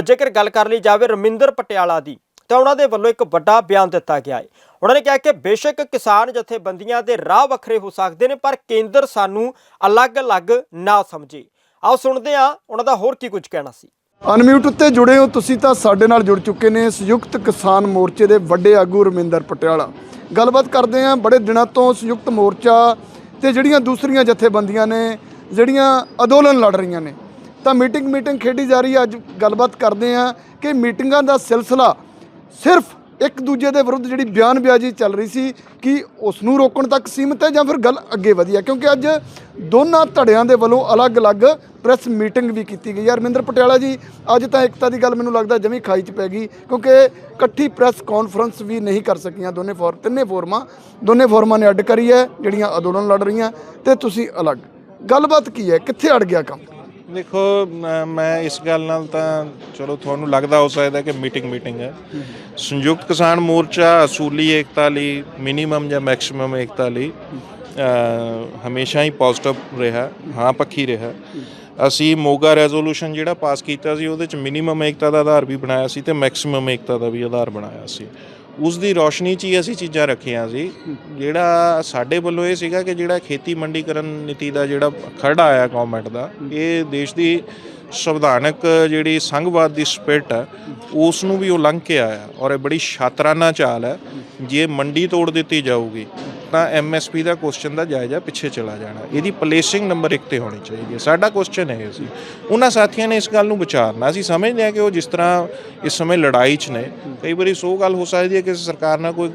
ਜੇਕਰ ਗੱਲ ਕਰ ਲਈ ਜਾਵੇ ਰਮਿੰਦਰ ਪਟਿਆਲਾ ਦੀ, ਤਾਂ ਉਹਨਾਂ ਦੇ ਵੱਲੋਂ ਇੱਕ ਵੱਡਾ ਬਿਆਨ ਦਿੱਤਾ ਗਿਆ ਹੈ। ਉਹਨਾਂ ਨੇ ਕਿਹਾ ਕਿ ਬੇਸ਼ੱਕ ਕਿਸਾਨ ਜਥੇਬੰਦੀਆਂ ਦੇ ਰਾਹ ਵੱਖਰੇ ਹੋ ਸਕਦੇ ਨੇ, ਪਰ ਕੇਂਦਰ ਸਾਨੂੰ ਅਲੱਗ-ਅਲੱਗ ਨਾ ਸਮਝੇ। ਆਓ ਸੁਣਦੇ ਹਾਂ ਉਹਨਾਂ ਦਾ ਹੋਰ ਕੀ ਕੁਝ ਕਹਿਣਾ ਸੀ। ਅਨਮਿਊਟ ਉੱਤੇ ਜੁੜੇ ਹੋ ਤੁਸੀਂ ਤਾਂ ਸਾਡੇ ਨਾਲ ਜੁੜ ਚੁੱਕੇ ਨੇ ਸੰਯੁਕਤ ਕਿਸਾਨ ਮੋਰਚੇ ਦੇ ਵੱਡੇ ਆਗੂ ਰਮਿੰਦਰ ਪਟਿਆਲਾ। ਗੱਲਬਾਤ ਕਰਦੇ ਹਾਂ ਬੜੇ ਦਿਨਾਂ ਤੋਂ ਸੰਯੁਕਤ ਮੋਰਚਾ ਤੇ ਜਿਹੜੀਆਂ ਦੂਸਰੀਆਂ ਜਥੇਬੰਦੀਆਂ ਨੇ, ਜਿਹੜੀਆਂ ਅੰਦੋਲਨ ਲੜ ਰਹੀਆਂ ਨੇ। ਤਾਂ ਮੀਟਿੰਗ ਮੀਟਿੰਗ ਖੇਡੀ ਜਾ ਰਹੀ ਹੈ, ਅੱਜ ਗੱਲਬਾਤ ਕਰਦੇ ਹਾਂ ਕਿ ਮੀਟਿੰਗਾਂ ਦਾ ਸਿਲਸਿਲਾ ਸਿਰਫ ਇੱਕ ਦੂਜੇ ਦੇ ਵਿਰੁੱਧ ਜਿਹੜੀ ਬਿਆਨਬਾਜ਼ੀ ਚੱਲ ਰਹੀ ਸੀ, ਕਿ ਉਸ ਨੂੰ ਰੋਕਣ ਤੱਕ ਸੀਮਿਤ ਹੈ ਜਾਂ ਫਿਰ ਗੱਲ ਅੱਗੇ ਵਧੀ ਹੈ? ਕਿਉਂਕਿ ਅੱਜ ਦੋਨਾਂ ਧੜਿਆਂ ਦੇ ਵੱਲੋਂ ਅਲੱਗ-ਅਲੱਗ ਪ੍ਰੈਸ ਮੀਟਿੰਗ ਵੀ ਕੀਤੀ ਗਈ। ਹੈ ਰਮਿੰਦਰ ਪਟਿਆਲਾ ਜੀ, ਅੱਜ ਤਾਂ ਇਕਤਾ ਦੀ ਗੱਲ ਮੈਨੂੰ ਲੱਗਦਾ ਜਮੀ ਖਾਈ 'ਚ ਪੈ ਗਈ, ਕਿਉਂਕਿ ਇਕੱਠੀ ਪ੍ਰੈਸ ਕਾਨਫਰੰਸ ਵੀ ਨਹੀਂ ਕਰ ਸਕੀਆਂ ਦੋਨੇ ਫੋਰ ਤਿੰਨੇ ਫੋਰਮਾਂ ਦੋਨੇ ਫੋਰਮਾਂ ਨੇ ਅੱਡ ਕਰੀ ਹੈ, ਜਿਹੜੀਆਂ ਅੰਦੋਲਨ ਲੜ ਰਹੀਆਂ, ਤੇ ਤੁਸੀਂ ਅਲੱਗ। ਗੱਲਬਾਤ ਕੀ ਹੈ? ਕਿੱਥੇ ਅੜ ਗਿਆ ਕੰਮ? ਦੇਖੋ, ਮੈਂ ਇਸ ਗੱਲ ਨਾਲ ਤਾਂ ਚਲੋ ਤੁਹਾਨੂੰ ਲੱਗਦਾ ਹੋ ਸਕਦਾ ਕਿ ਮੀਟਿੰਗ ਮੀਟਿੰਗ ਹੈ। ਸੰਯੁਕਤ ਕਿਸਾਨ ਮੋਰਚਾ ਅਸੂਲੀ ਏਕਤਾ ਲਈ ਮਿਨੀਮਮ ਜਾਂ ਮੈਕਸਿਮਮ ਏਕਤਾ ਲਈ ਹਮੇਸ਼ਾ ਹੀ ਪੋਜ਼ਿਟਿਵ ਰਿਹਾ, ਹਾਂ ਪੱਖੀ ਰਿਹਾ। ਅਸੀਂ ਮੋਗਾ ਰੈਜ਼ੋਲੂਸ਼ਨ ਜਿਹੜਾ ਪਾਸ ਕੀਤਾ ਸੀ, ਉਹਦੇ ਚ ਮਿਨੀਮਮ ਏਕਤਾ ਦਾ ਆਧਾਰ ਵੀ ਬਣਾਇਆ ਸੀ ਤੇ ਮੈਕਸਿਮਮ ਏਕਤਾ ਦਾ ਵੀ ਆਧਾਰ ਬਣਾਇਆ ਸੀ। ਉਸ ਦੀ ਰੋਸ਼ਨੀ 'ਚ ਹੀ ਅਸੀਂ ਚੀਜ਼ਾਂ ਰੱਖੀਆਂ ਸੀ। ਜਿਹੜਾ ਸਾਡੇ ਵੱਲੋਂ ਇਹ ਸੀਗਾ ਕਿ ਜਿਹੜਾ ਖੇਤੀ ਮੰਡੀਕਰਨ ਨੀਤੀ ਦਾ ਜਿਹੜਾ ਖਰੜਾ ਆਇਆ ਗਵਰਨਮੈਂਟ ਦਾ, ਇਹ ਦੇਸ਼ ਦੀ ਸੰਵਿਧਾਨਕ ਜਿਹੜੀ ਸੰਘਵਾਦ ਦੀ ਸਪਿਰਟ ਹੈ, ਉਸ ਨੂੰ ਵੀ ਉਹ ਲੰਘ ਕੇ ਆਇਆ ਔਰ ਇਹ ਬੜੀ ਸ਼ਾਤਰਾਨਾ ਚਾਲ ਹੈ। ਜੇ ਮੰਡੀ ਤੋੜ ਦਿੱਤੀ ਜਾਊਗੀ ਤਾਂ ਐਮਐਸਪੀ ਦਾ ਕੁਐਸਚਨ ਦਾ ਜਾਇਜ਼ਾ ਪਿੱਛੇ ਚਲਾ ਜਾਣਾ। ਇਹਦੀ ਪਲੇਸਿੰਗ ਨੰਬਰ 1 ਤੇ ਹੋਣੀ ਚਾਹੀਦੀ ਹੈ। ਸਾਡਾ ਕੁਐਸਚਨ ਇਹ ਸੀ। ਉਹਨਾਂ ਸਾਥੀਆਂ ਨੇ ਇਸ ਗੱਲ ਨੂੰ ਵਿਚਾਰਨਾ। ਅਸੀਂ ਸਮਝਦੇ ਹਾਂ ਕਿ ਉਹ ਜਿਸ ਤਰ੍ਹਾਂ ਇਸ ਸਮੇਂ ਲੜਾਈ 'ਚ ਨੇ, ਕਈ ਵਾਰੀ ਸੋ ਗੱਲ ਹੋ ਸਕਦੀ ਹੈ ਕਿ ਸਰਕਾਰ ਨਾਲ ਕੋਈ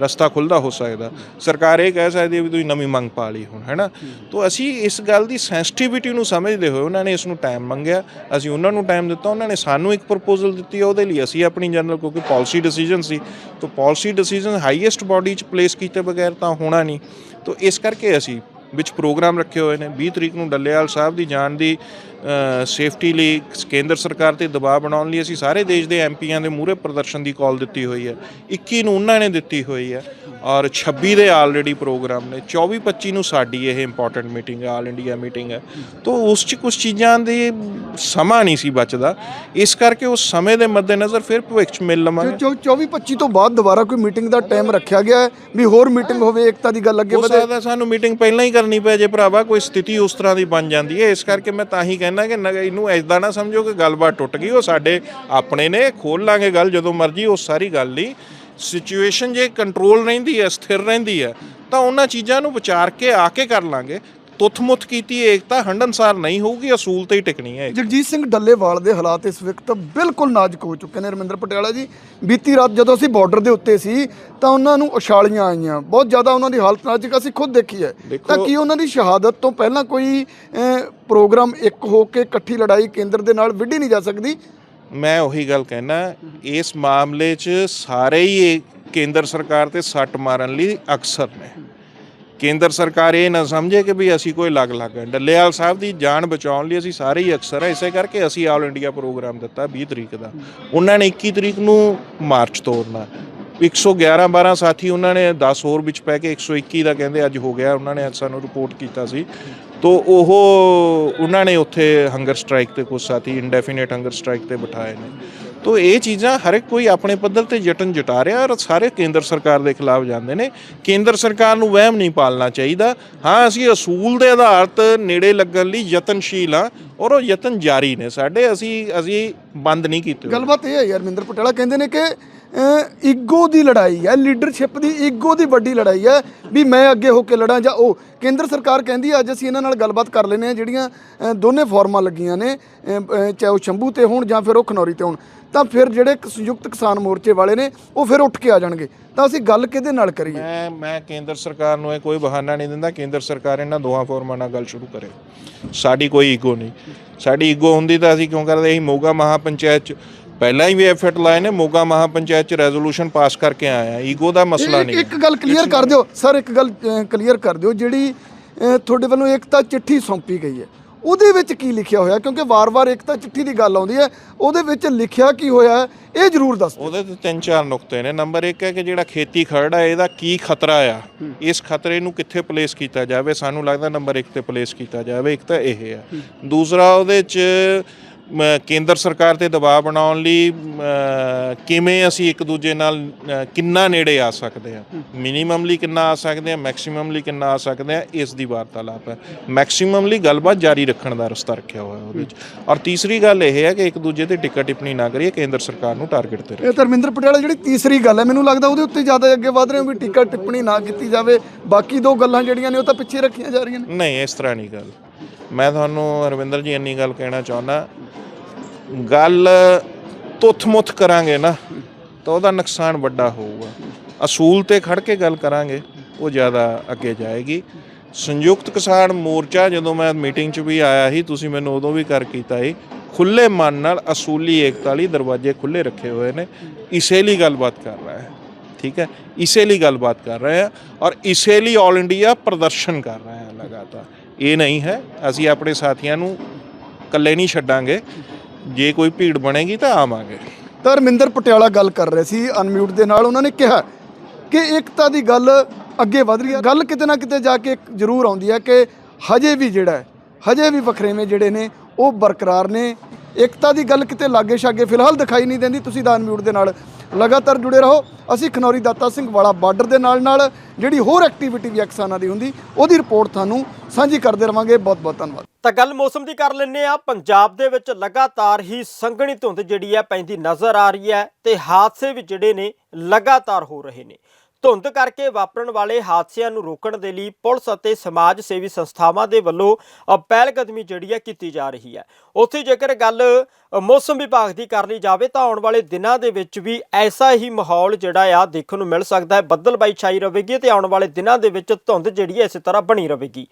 ਰਸਤਾ ਖੁੱਲਦਾ ਹੋ ਸਕਦਾ। ਸਰਕਾਰ ਇਹ ਕਹਿ ਸਕਦੀ ਹੈ ਵੀ ਤੁਸੀਂ ਨਵੀਂ ਮੰਗ ਪਾ ਲਈ ਹੁਣ, ਹੈਨਾ? ਤੋਂ ਅਸੀਂ ਇਸ ਗੱਲ ਦੀ ਸੈਂਸਿਟੀਵਿਟੀ ਨੂੰ ਸਮਝਦੇ ਹੋਏ ਉਹਨਾਂ ਨੇ ਇਸ ਨੂੰ ਟਾਈਮ ਮੰਗਿਆ। ਅਸੀਂ ਉਹਨਾਂ ਨੂੰ ਟਾਈਮ ਦਿੱਤਾ, ਉਹਨਾਂ ਨੇ ਸਾਨੂੰ ਇੱਕ ਪ੍ਰਪੋਜ਼ਲ ਦਿੱਤੀ, ਉਹਦੇ ਲਈ ਅਸੀਂ ਆਪਣੀ ਜਨਰਲ ਕਿਉਂਕਿ ਪਾਲਿਸੀ ਡਿਸੀਜਨ ਸੀ, ਤੋਂ ਪਾਲਿਸੀ ਡਿਸੀਜਨ ਹਾਈਐਸਟ ਬਾਡੀ 'ਚ ਪਲੇਸ ਕੀਤੇ ਬਗੈਰ ਤਾਂ ਹੋਣਾ ਨਹੀਂ। ਤੋਂ ਇਸ ਕਰਕੇ ਅਸੀਂ, ਵਿੱਚ ਪ੍ਰੋਗਰਾਮ ਰੱਖੇ ਹੋਏ ਨੇ 20 ਤਰੀਕ ਨੂੰ ਡੱਲੇਵਾਲ ਸਾਹਿਬ ਦੀ ਜਾਨ ਦੀ ਸੇਫਟੀ ਲਈ ਕੇਂਦਰ ਸਰਕਾਰ ਤੇ ਦਬਾਅ ਬਣਾਉਣ ਲਈ ਅਸੀਂ ਸਾਰੇ ਦੇਸ਼ ਦੇ ਐਮਪੀਆਂ ਦੇ ਮੂਹਰੇ ਪ੍ਰਦਰਸ਼ਨ ਦੀ ਕਾਲ ਦਿੱਤੀ ਹੋਈ ਹੈ। 21 ਨੂੰ ਉਹਨਾਂ ਨੇ ਦਿੱਤੀ ਹੋਈ ਹੈ ਔਰ 26 ਦੇ ਆਲਰੇਡੀ ਪ੍ਰੋਗਰਾਮ ਨੇ। 24 25 ਨੂੰ ਸਾਡੀ ਇਹ ਇੰਪੋਰਟੈਂਟ ਮੀਟਿੰਗ ਹੈ ਆਲ ਇੰਡੀਆ ਮੀਟਿੰਗ ਹੈ। ਤੋਂ ਉਸ 'ਚ ਕੁਝ ਚੀਜ਼ਾਂ ਦੇ ਸਮਾਂ ਨਹੀਂ ਸੀ ਬਚਦਾ। ਇਸ ਕਰਕੇ ਉਸ ਸਮੇਂ ਦੇ ਮੱਦੇਨਜ਼ਰ ਫਿਰ ਭਵਿੱਖ 'ਚ ਮਿਲ ਲਵਾਂਗੇ। 24 25 ਤੋਂ ਬਾਅਦ ਦੁਬਾਰਾ ਕੋਈ ਮੀਟਿੰਗ ਦਾ ਟਾਈਮ ਰੱਖਿਆ ਗਿਆ ਹੈ ਵੀ ਹੋਰ ਮੀਟਿੰਗ ਹੋਵੇ ਏਕਤਾ ਦੀ ਗੱਲ ਅੱਗੇ ਹੋ ਵਧੇ। ਸਕਦਾ ਸਾਨੂੰ ਮੀਟਿੰਗ ਪਹਿਲਾਂ ਹੀ ਕਰਨੀ ਪੈ ਜੇ ਭਰਾਵਾ ਕੋਈ ਸਥਿਤੀ ਉਸ ਤਰ੍ਹਾਂ ਦੀ ਬਣ ਜਾਂਦੀ ਹੈ। ਇਸ ਕਰਕੇ ਮੈਂ ਤਾਂ ਹੀ ਕਹਿੰਦਾ ਕਹਿੰਦਾ ਕਿ ਇਹਨੂੰ ਐਦਾਂ ਨਾ ਸਮਝੋ ਕਿ ਗੱਲਬਾਤ ਟੁੱਟ ਗਈ, ਉਹ ਸਾਡੇ ਆਪਣੇ ਨੇ, ਖੋਲ ਲਾਂਗੇ ਗੱਲ ਜਦੋਂ ਮਰਜ਼ੀ, ਉਹ ਸਾਰੀ ਗੱਲ ਲਈ ਸਿਚੁਏਸ਼ਨ ਜੇ ਕੰਟਰੋਲ ਰਹਿੰਦੀ ਹੈ, ਸਥਿਰ ਰਹਿੰਦੀ ਹੈ, ਤਾਂ ਉਹਨਾਂ ਚੀਜ਼ਾਂ ਨੂੰ ਵਿਚਾਰ ਕੇ ਆ ਕੇ ਕਰ ਲਾਂਗੇ। ਤੁੱਥ-ਮੁੱਥ ਕੀਤੀ ਏਕਤਾ ਹੰਡਨਸਾਰ ਨਹੀਂ ਹੋਊਗੀ ਅਸੂਲ ਤੇ ਹੀ ਟਿਕਣੀ ਹੈ ਜਗਜੀਤ ਸਿੰਘ ਡੱਲੇਵਾਲ ਦੇ ਹਾਲਾਤ ਇਸ ਵਕਤ ਬਿਲਕੁਲ ਨਾਜ਼ੁਕ ਹੋ ਚੁੱਕੇ ਨੇ ਰਮਿੰਦਰ ਪਟਿਆਲਾ ਜੀ। ਬੀਤੀ ਰਾਤ ਜਦੋਂ ਅਸੀਂ ਬਾਰਡਰ ਦੇ ਉੱਤੇ ਸੀ ਤਾਂ ਉਹਨਾਂ ਨੂੰ ਉਛਾਲੀਆਂ ਆਈਆਂ। ਬਹੁਤ ਜ਼ਿਆਦਾ ਉਹਨਾਂ ਦੀ ਹਾਲਤ ਨਾਜ਼ੁਕ ਅਸੀਂ ਖੁਦ ਦੇਖੀ ਹੈ। ਤਾਂ ਕੀ ਉਹਨਾਂ ਦੀ ਸ਼ਹਾਦਤ ਤੋਂ ਪਹਿਲਾਂ ਕੋਈ ਪ੍ਰੋਗਰਾਮ ਇੱਕ ਹੋ ਕੇ ਇਕੱਠੀ ਲੜਾਈ ਕੇਂਦਰ ਦੇ ਨਾਲ ਵਿੱਢੀ ਨਹੀਂ ਜਾ ਸਕਦੀ? ਮੈਂ ਉਹੀ ਗੱਲ ਕਹਿਣਾ ਇਸ ਮਾਮਲੇ 'ਚ ਸਾਰੇ ਹੀ ਕੇਂਦਰ ਸਰਕਾਰ ਤੇ ਸੱਟ ਮਾਰਨ ਲਈ ਅਕਸਰ ਨੇ। ਕੇਂਦਰ ਸਰਕਾਰ ਇਹ ਨਾ ਸਮਝੇ ਕਿ ਵੀ ਅਸੀਂ ਕੋਈ ਅਲੱਗ-ਅਲੱਗ ਹੈ। ਡੱਲੇਵਾਲ ਸਾਹਿਬ ਦੀ ਜਾਨ ਬਚਾਉਣ ਲਈ ਅਸੀਂ ਸਾਰੇ ਹੀ ਅਕਸਰ ਹੈ ਇਸੇ ਕਰਕੇ ਅਸੀਂ ਆਲ ਇੰਡੀਆ ਪ੍ਰੋਗਰਾਮ ਦਿੱਤਾ 20 ਤਰੀਕ ਦਾ। ਉਹਨਾਂ ਨੇ 21 ਤਰੀਕ ਨੂੰ ਮਾਰਚ ਤੋਰਨਾ 111 12 ਸਾਥੀ ਉਹਨਾਂ ਨੇ 10 ਹੋਰ ਵਿੱਚ ਪੈ ਕੇ 121 ਦਾ ਕਹਿੰਦੇ ਅੱਜ ਹੋ ਗਿਆ, ਉਹਨਾਂ ਨੇ ਅੱਜ ਸਾਨੂੰ ਰਿਪੋਰਟ ਕੀਤਾ ਸੀ। ਤੋ ਉਹ ਉਹਨਾਂ ਨੇ ਉੱਥੇ ਹੰਗਰ ਸਟ੍ਰਾਈਕ ਤੇ ਕੁਝ ਸਾਥੀ ਇਨਡੈਫੀਨਿਟ ਹੰਗਰ ਸਟ੍ਰਾਈਕ ਤੇ ਬਿਠਾਏ ਨੇ। ਤੋ ਇਹ ਚੀਜ਼ਾਂ ਹਰ ਇੱਕ ਕੋਈ ਆਪਣੇ ਪੱਧਰ ਤੇ ਯਤਨ ਜਟਾ ਰਿਹਾ ਔਰ ਸਾਰੇ ਕੇਂਦਰ ਸਰਕਾਰ ਦੇ ਖਿਲਾਫ ਜਾਂਦੇ ਨੇ। ਕੇਂਦਰ ਸਰਕਾਰ ਨੂੰ ਵਹਿਮ ਨਹੀਂ ਪਾਲਣਾ ਚਾਹੀਦਾ। ਹਾਂ, ਅਸੀਂ ਅਸੂਲ ਦੇ ਆਧਾਰ 'ਤੇ ਨੇੜੇ ਲੱਗਣ ਲਈ ਯਤਨਸ਼ੀਲ ਹਾਂ ਔਰ ਉਹ ਯਤਨ ਜਾਰੀ ਨੇ ਸਾਡੇ। ਅਸੀਂ ਅਸੀਂ ਬੰਦ ਨਹੀਂ ਕੀਤੇ ਗੱਲਬਾਤ ਇਹ ਹੈ ਯਾਰ ਰਮਿੰਦਰ ਪਟਿਆਲਾ ਕਹਿੰਦੇ ਨੇ ਕਿ ਈਗੋ ਦੀ ਲੜਾਈ ਹੈ ਲੀਡਰਸ਼ਿਪ ਦੀ ਈਗੋ ਦੀ ਵੱਡੀ ਲੜਾਈ ਹੈ ਵੀ ਮੈਂ ਅੱਗੇ ਹੋ ਕੇ ਲੜਾਂ ਜਾਂ ਉਹ। ਕੇਂਦਰ ਸਰਕਾਰ ਕਹਿੰਦੀ ਹੈ, ਅੱਜ ਅਸੀਂ ਇਹਨਾਂ ਨਾਲ ਗੱਲਬਾਤ ਕਰ ਲੈਨੇ ਆ ਜਿਹੜੀਆਂ ਦੋਨੇ ਫੋਰਮਾਂ ਲੱਗੀਆਂ ਨੇ ਚਾਹੇ ਉਹ ਸ਼ੰਭੂ ਤੇ ਹੋਣ ਜਾਂ ਫਿਰ ਉਹ ਖਨੌਰੀ ਤੇ ਹੋਣ। ਤਾਂ ਫਿਰ ਜਿਹੜੇ ਸੰਯੁਕਤ ਕਿਸਾਨ ਮੋਰਚੇ ਵਾਲੇ ਨੇ ਉਹ ਫਿਰ ਉੱਠ ਕੇ ਆ ਜਾਣਗੇ। ਤਾਂ ਅਸੀਂ ਗੱਲ ਕਿਹਦੇ ਨਾਲ ਕਰੀਏ? ਮੈਂ ਮੈਂ ਕੇਂਦਰ ਸਰਕਾਰ ਨੂੰ ਇਹ ਕੋਈ ਬਹਾਨਾ ਨਹੀਂ ਦਿੰਦਾ ਕੇਂਦਰ ਸਰਕਾਰ ਇਹਨਾਂ ਦੋਹਾਂ ਫੋਰਮਾਂ ਨਾਲ ਗੱਲ ਸ਼ੁਰੂ ਕਰੇ। ਸਾਡੀ ਕੋਈ ਈਗੋ ਨਹੀਂ। ਸਾਡੀ ਈਗੋ ਹੁੰਦੀ ਤਾਂ ਅਸੀਂ ਕਿਉਂ ਕਰਦੇ? ਅਸੀਂ ਮੋਗਾ ਮਹਾਪੰਚਾਇਤ ਚ ਪਹਿਲਾਂ ਹੀ ਵੀ ਐਫਰਟ ਲਾਏ ਨੇ ਮੋਗਾ ਮਹਾਪੰਚਾਇਤ ਚ ਰੈਜ਼ੋਲੂਸ਼ਨ ਪਾਸ ਕਰਕੇ ਆਏ ਆ ਈਗੋ ਦਾ ਮਸਲਾ ਨਹੀਂ ਇੱਕ ਗੱਲ ਕਲੀਅਰ ਕਰ ਦਿਓ ਸਰ ਇੱਕ ਗੱਲ ਕਲੀਅਰ ਕਰ ਦਿਓ ਜਿਹੜੀ ਤੁਹਾਡੇ ਵੱਲੋਂ ਇੱਕ ਤਾਂ ਚਿੱਠੀ ਸੌਂਪੀ ਗਈ ਹੈ। ਉਹਦੇ ਵਿੱਚ ਕੀ ਲਿਖਿਆ ਹੋਇਆ? ਕਿਉਂਕਿ ਵਾਰ-ਵਾਰ ਇੱਕ ਤਾਂ ਚਿੱਠੀ ਦੀ ਗੱਲ ਆਉਂਦੀ ਹੈ ਉਹਦੇ ਵਿੱਚ ਲਿਖਿਆ ਕੀ ਹੋਇਆ ਇਹ ਜ਼ਰੂਰ ਦੱਸ। ਉਹਦੇ ਤੇ ਤਿੰਨ ਚਾਰ ਨੁਕਤੇ ਨੇ। ਨੰਬਰ 1 ਹੈ ਕਿ ਜਿਹੜਾ ਖੇਤੀ ਖਰੜ ਹੈ ਇਹਦਾ ਕੀ ਖਤਰਾ ਆ? ਇਸ ਖਤਰੇ ਨੂੰ ਕਿੱਥੇ ਪਲੇਸ ਕੀਤਾ ਜਾਵੇ? ਸਾਨੂੰ ਲੱਗਦਾ ਨੰਬਰ 1 ਤੇ ਪਲੇਸ ਕੀਤਾ ਜਾਵੇ ਇੱਕ ਤਾਂ ਇਹ ਹੈ। ਦੂਸਰਾ ਉਹਦੇ ਚ ਕੇਂਦਰ ਸਰਕਾਰ ਤੇ ਦਬਾਅ ਬਣਾਉਣ ਲਈ ਕਿਵੇਂ ਅਸੀਂ ਇੱਕ ਦੂਜੇ ਨਾਲ ਕਿੰਨਾ ਨੇੜੇ ਆ ਸਕਦੇ ਆ ਮਿਨੀਮਮਲੀ ਕਿੰਨਾ ਆ ਸਕਦੇ ਆ ਮੈਕਸਿਮਮਲੀ ਕਿੰਨਾ ਆ ਸਕਦੇ ਆ ਇਸ ਦੀ ਵਾਰਤਾਲਾਪ ਹੈ। ਮੈਕਸਿਮਮਲੀ ਗੱਲਬਾਤ ਜਾਰੀ ਰੱਖਣ ਦਾ ਰਸਤਾ ਰੱਖਿਆ ਹੋਇਆ ਉਹਦੇ ਚ ਔਰ ਤੀਸਰੀ ਗੱਲ ਇਹ ਹੈ ਕਿ ਇੱਕ ਦੂਜੇ ਤੇ ਟਿੱਕਾ ਟਿੱਪਣੀ ਨਾ ਕਰੀਏ ਕੇਂਦਰ ਸਰਕਾਰ ਨੂੰ ਟਾਰਗੇਟ ਤੇ ਇਹ ਧਰਮਿੰਦਰ ਪਟਿਆਲਾ ਜਿਹੜੀ ਤੀਸਰੀ ਗੱਲ ਹੈ ਮੈਨੂੰ ਲੱਗਦਾ ਉਹਦੇ ਉੱਤੇ ਜ਼ਿਆਦਾ ਅੱਗੇ ਵਧ ਰਹੇ ਹੋ ਵੀ ਟੀਕਾ ਟਿੱਪਣੀ ਨਾ ਕੀਤੀ ਜਾਵੇ। ਬਾਕੀ ਦੋ ਗੱਲਾਂ ਜਿਹੜੀਆਂ ਨੇ ਉਹ ਤਾਂ ਪਿੱਛੇ ਰੱਖੀਆਂ ਜਾ ਰਹੀਆਂ ਨੇ। ਨਹੀਂ ਇਸ ਤਰ੍ਹਾਂ ਨਹੀਂ ਗੱਲ। ਮੈਂ ਤੁਹਾਨੂੰ ਰਵਿੰਦਰ ਜੀ ਇੰਨੀ ਗੱਲ ਕਹਿਣਾ ਚਾਹੁੰਦਾ, ਗੱਲ ਤੁੱਥ-ਮੁੱਥ ਕਰਾਂਗੇ ਨਾ, ਤਾਂ ਉਹਦਾ ਨੁਕਸਾਨ ਵੱਡਾ ਹੋਊਗਾ। ਅਸੂਲ ਤੇ ਖੜ ਕੇ ਗੱਲ ਕਰਾਂਗੇ, ਉਹ ਜ਼ਿਆਦਾ ਅੱਗੇ ਜਾਏਗੀ। ਸੰਯੁਕਤ ਕਿਸਾਨ ਮੋਰਚਾ, ਜਦੋਂ ਮੈਂ ਮੀਟਿੰਗ 'ਚ ਵੀ ਆਇਆ ਸੀ, ਤੁਸੀਂ ਮੈਨੂੰ ਉਦੋਂ ਵੀ ਕਰ ਕੀਤਾ ਸੀ ਖੁੱਲੇ ਮਨ ਨਾਲ ਅਸੂਲੀ ਏਕਤਾ ਲਈ ਦਰਵਾਜ਼ੇ ਖੁੱਲੇ ਰੱਖੇ ਹੋਏ ਨੇ, ਇਸੇ ਲਈ ਗੱਲਬਾਤ ਕਰ ਰਹਾ ਹੈ। ਠੀਕ ਹੈ? ਇਸੇ ਲਈ ਗੱਲਬਾਤ ਕਰ ਰਹੇ ਹਾਂ ਔਰ ਇਸੇ ਲਈ ਆਲ ਇੰਡੀਆ ਪ੍ਰਦਰਸ਼ਨ ਕਰ ਰਹੇ ਹਾਂ ਲਗਾਤਾਰ। ਇਹ ਨਹੀਂ ਹੈ। ਅਸੀਂ ਆਪਣੇ ਸਾਥੀਆਂ ਨੂੰ ਇਕੱਲੇ ਨਹੀਂ ਛੱਡਾਂਗੇ। ਜੇ ਕੋਈ ਭੀੜ ਬਣੇਗੀ ਤਾਂ ਆਵਾਂਗੇ। ਤਾਂ ਰਮਿੰਦਰ ਪਟਿਆਲਾ ਗੱਲ ਕਰ ਰਹੇ ਸੀ ਅਨਮਿਊਟ ਦੇ ਨਾਲ ਉਹਨਾਂ ਨੇ ਕਿਹਾ ਕਿ ਏਕਤਾ ਦੀ ਗੱਲ ਅੱਗੇ ਵਧ ਰਹੀ ਹੈ। ਗੱਲ ਕਿਤੇ ਨਾ ਕਿਤੇ ਜਾ ਕੇ ਜ਼ਰੂਰ ਆਉਂਦੀ ਹੈ ਕਿ ਹਜੇ ਵੀ ਜਿਹੜਾ ਹਜੇ ਵੀ ਵਖਰੇਵੇਂ ਜਿਹੜੇ ਨੇ, ਉਹ ਬਰਕਰਾਰ ਨੇ। ਏਕਤਾ ਦੀ ਗੱਲ ਕਿਤੇ ਲਾਗੇ ਛਾਗੇ ਫਿਲਹਾਲ ਦਿਖਾਈ ਨਹੀਂ ਦਿੰਦੀ। ਤੁਸੀਂ ਦਾ ਅਨਮਿਊਟ ਦੇ ਨਾਲ ਲਗਾਤਾਰ ਜੁੜੇ ਰਹੋ। ਅਸੀਂ ਖਨੌਰੀ ਦਾਤਾ ਸਿੰਘ ਵਾਲਾ ਬਾਰਡਰ ਦੇ ਨਾਲ ਨਾਲ ਜਿਹੜੀ ਹੋਰ ਐਕਟੀਵਿਟੀ ਵੀ ਆ ਕਿਸਾਨਾਂ ਦੀ ਹੁੰਦੀ, ਉਹਦੀ ਰਿਪੋਰਟ ਤੁਹਾਨੂੰ ਸਾਂਝੀ ਕਰਦੇ ਰਵਾਂਗੇ। ਬਹੁਤ ਬਹੁਤ ਧੰਨਵਾਦ। ਤਾਂ ਗੱਲ ਮੌਸਮ ਦੀ ਕਰ ਲੈਂਦੇ ਆ ਪੰਜਾਬ ਦੇ ਵਿੱਚ ਲਗਾਤਾਰ ਹੀ ਸੰਘਣੀ ਧੁੰਦ ਜਿਹੜੀ ਹੈ ਪੈਂਦੀ ਨਜ਼ਰ ਆ ਰਹੀ ਹੈ ਤੇ ਹਾਦਸੇ ਵੀ ਜਿਹੜੇ ਨੇ ਲਗਾਤਾਰ ਹੋ ਰਹੇ ਨੇ। ਧੁੰਦ ਕਰਕੇ ਵਾਪਰਨ ਵਾਲੇ ਹਾਦਸਿਆਂ ਨੂੰ ਰੋਕਣ ਦੇ ਲਈ ਪੁਲਿਸ ਅਤੇ ਸਮਾਜ ਸੇਵੀ ਸੰਸਥਾਵਾਂ ਦੇ ਵੱਲੋਂ ਅ, ਪਹਿਲ ਕਦਮੀ ਜਿਹੜੀ ਹੈ ਕੀਤੀ ਜਾ ਰਹੀ ਹੈ। ਉੱਥੇ ਜੇਕਰ ਗੱਲ ਮੌਸਮ ਵਿਭਾਗ ਦੀ ਕਰ ਲਈ ਜਾਵੇ ਤਾਂ ਆਉਣ ਵਾਲੇ ਦਿਨਾਂ ਦੇ ਵਿੱਚ ਵੀ ਐਸਾ ਹੀ ਮਾਹੌਲ ਜਿਹੜਾ ਆ ਦੇਖਣ ਨੂੰ ਮਿਲ ਸਕਦਾ ਹੈ। ਬੱਦਲਬਾਈ ਛਾਈ ਰਹੇਗੀ ਤੇ ਆਉਣ ਵਾਲੇ ਦਿਨਾਂ ਦੇ ਵਿੱਚ ਧੁੰਦ ਜਿਹੜੀ ਹੈ ਇਸੇ ਤਰ੍ਹਾਂ ਬਣੀ ਰਹੇਗੀ।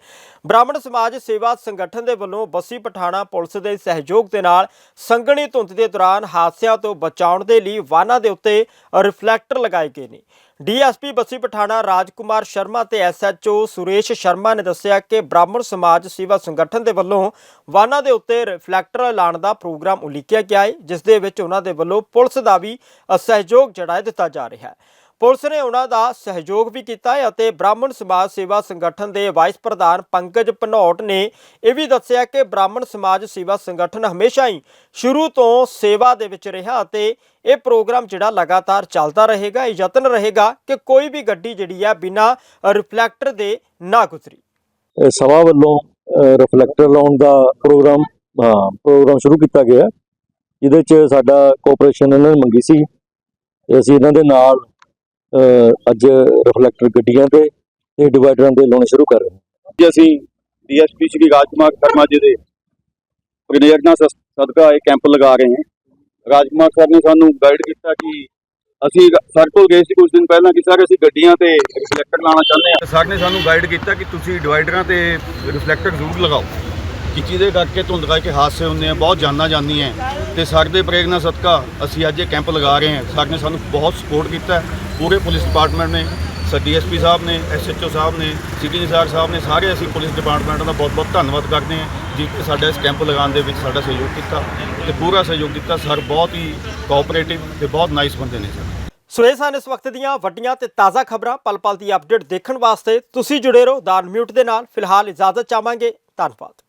ਬ੍ਰਾਹਮਣ ਸਮਾਜ ਸੇਵਾ ਸੰਗਠਨ ਦੇ ਵੱਲੋਂ ਬੱਸੀ ਪਠਾਣਾ ਪੁਲਿਸ ਦੇ ਸਹਿਯੋਗ ਦੇ ਨਾਲ ਸੰਘਣੀ ਧੁੰਦ ਦੇ ਦੌਰਾਨ ਹਾਦਸਿਆਂ ਤੋਂ ਬਚਾਉਣ ਦੇ ਲਈ ਵਾਹਨਾਂ ਦੇ ਉੱਤੇ ਰਿਫਲੈਕਟਰ ਲਗਾਏ ਗਏ ਨੇ। ਡੀਐਸਪੀ ਬੱਸੀ ਪਠਾਣਾ ਰਾਜਕੁਮਾਰ ਸ਼ਰਮਾ ਤੇ ਐਸਐਚਓ ਸੁਰੇਸ਼ ਸ਼ਰਮਾ ਨੇ ਦੱਸਿਆ ਕਿ ਬ੍ਰਾਹਮਣ ਸਮਾਜ ਸੇਵਾ ਸੰਗਠਨ ਦੇ ਵੱਲੋਂ ਵਾਹਨਾਂ ਦੇ ਉੱਤੇ ਰਿਫਲੈਕਟਰ ਲਾਉਣ ਦਾ ਪ੍ਰੋਗਰਾਮ ਉਲੀਕਿਆ ਗਿਆ ਹੈ, ਜਿਸ ਦੇ ਵਿੱਚ ਉਹਨਾਂ ਦੇ ਵੱਲੋਂ ਪੁਲਿਸ ਦਾ ਵੀ ਸਹਿਯੋਗ ਜਿਹੜਾ ਹੈ ਦਿੱਤਾ ਜਾ ਰਿਹਾ ਹੈ। ਪੁਲਿਸ ਨੇ ਉਹਨਾਂ ਦਾ ਸਹਿਯੋਗ ਵੀ ਕੀਤਾ ਹੈ ਅਤੇ ਬ੍ਰਾਹਮਣ ਸਮਾਜ ਸੇਵਾ ਸੰਗਠਨ ਦੇ ਵਾਈਸ ਪ੍ਰਧਾਨ ਪੰਕਜ ਭਨੌਟ ਨੇ ਇਹ ਵੀ ਦੱਸਿਆ ਕਿ ਬ੍ਰਾਹਮਣ ਸਮਾਜ ਸੇਵਾ ਸੰਗਠਨ ਹਮੇਸ਼ਾ ਹੀ ਸ਼ੁਰੂ ਤੋਂ ਸੇਵਾ ਦੇ ਵਿੱਚ ਰਿਹਾ ਅਤੇ ਇਹ ਪ੍ਰੋਗਰਾਮ ਜਿਹੜਾ ਲਗਾਤਾਰ ਚੱਲਦਾ ਰਹੇਗਾ, ਇਹ ਯਤਨ ਰਹੇਗਾ ਕਿ ਕੋਈ ਵੀ ਗੱਡੀ ਜਿਹੜੀ ਹੈ ਬਿਨਾਂ ਰਿਫਲੈਕਟਰ ਦੇ ਨਾ ਗੁਜ਼ਰੀ। ਸਭਾ ਵੱਲੋਂ ਰਿਫਲੈਕਟਰ ਲਾਉਣ ਦਾ ਪ੍ਰੋਗਰਾਮ ਪ੍ਰੋਗਰਾਮ ਸ਼ੁਰੂ ਕੀਤਾ ਗਿਆ ਜਿਹਦੇ ਚ ਸਾਡਾ ਕੋਆਪਰੇਸ਼ਨ ਇਹਨਾਂ ਨੇ ਮੰਗੀ ਸੀ। ਅਸੀਂ ਇਹਨਾਂ ਦੇ ਨਾਲ ਅੱਜ ਰਿਫਲੈਕਟਰ ਗੱਡੀਆਂ ਤੇ ਤੇ ਡਿਵਾਈਡਰਾਂ ਦੇ ਲਾਉਣੇ ਸ਼ੁਰੂ ਕਰ ਰਹੇ ਹਾਂ ਜੀ ਅਸੀਂ ਡੀਐਸਪੀ ਸ਼੍ਰੀ ਰਾਜਕੁਮਾਰ ਸ਼ਰਮਾ ਜੀ ਦੇ ਪ੍ਰੇਰਣਾ ਸਸ- ਸਦਕਾ ਇਹ ਕੈਂਪ ਲਗਾ ਰਹੇ ਹਾਂ। ਰਾਜਕੁਮਾਰ ਸਰ ਨੇ ਸਾਨੂੰ ਗਾਈਡ ਕੀਤਾ ਕਿ ਅਸੀਂ ਸਰ ਕੋਲ ਗਏ ਸੀ ਕੁਝ ਦਿਨ ਪਹਿਲਾਂ ਕਿ ਸਰ ਅਸੀਂ ਗੱਡੀਆਂ ਤੇ ਰਿਫਲੈਕਟਰ ਲਾਉਣਾ ਚਾਹੁੰਦੇ ਹਾਂ। ਸਰ ਨੇ ਸਾਨੂੰ ਗਾਈਡ ਕੀਤਾ ਕਿ ਤੁਸੀਂ ਡਿਵਾਈਡਰਾਂ ਤੇ ਰਿਫਲੈਕਟਰ ਜ਼ਰੂਰ ਲਗਾਓ। ਕਿ ਜਿਹਦੇ ਕਰਕੇ ਧੁੰਦ ਕਰਕੇ ਹਾਦਸੇ ਹੁੰਦੇ ਆ, ਬਹੁਤ ਜਾਨਾਂ ਜਾਂਦੀਆਂ ਤੇ ਸਰ ਦੇ ਪ੍ਰੇਰਣਾ ਸਦਕਾ ਅਸੀਂ ਅੱਜ ਇਹ ਕੈਂਪ ਲਗਾ ਰਹੇ ਹਾਂ। ਸਰ ਨੇ ਸਾਨੂੰ ਬਹੁਤ ਸਪੋਰਟ ਕੀਤਾ ਪੂਰੇ ਪੁਲਿਸ ਡਿਪਾਰਟਮੈਂਟ ਨੇ ਸਰ ਡੀਐਸਪੀ ਸਾਹਿਬ ਨੇ, ਐਸਐਚਓ ਸਾਹਿਬ ਨੇ, ਸਿਟੀ ਇੰਚਾਰਜ ਸਾਹਿਬ ਨੇ, ਸਾਰੇ ਅਸੀਂ ਪੁਲਿਸ ਡਿਪਾਰਟਮੈਂਟ ਦਾ ਬਹੁਤ ਬਹੁਤ ਧੰਨਵਾਦ ਕਰਦੇ ਹਾਂ ਜਿਸ ਸਾਡਾ ਇਸ ਕੈਂਪ ਲਗਾਉਣ ਦੇ ਵਿੱਚ ਸਾਡਾ ਸਹਿਯੋਗ ਕੀਤਾ ਤੇ ਪੂਰਾ ਸਹਿਯੋਗ ਕੀਤਾ। ਸਰ, ਬਹੁਤ ਹੀ ਕੋਆਪਰੇਟਿਵ ਤੇ ਬਹੁਤ ਨਾਈਸ ਬੰਦੇ ਨੇ ਸਰ। ਸੋ ਇਹ ਸਨ ਇਸ ਵਕਤ ਦੀਆਂ ਵੱਡੀਆਂ ਤੇ ਤਾਜ਼ਾ ਖਬਰਾਂ। ਪਲ ਪਲ ਦੀ ਅਪਡੇਟ ਦੇਖਣ ਵਾਸਤੇ ਤੁਸੀਂ ਜੁੜੇ ਰਹੋ ਦਾਨ ਮਿਊਟ ਦੇ ਨਾਲ। ਫਿਲਹਾਲ ਇਜਾਜ਼ਤ ਚਾਹਾਂਗੇ। ਧੰਨਵਾਦ।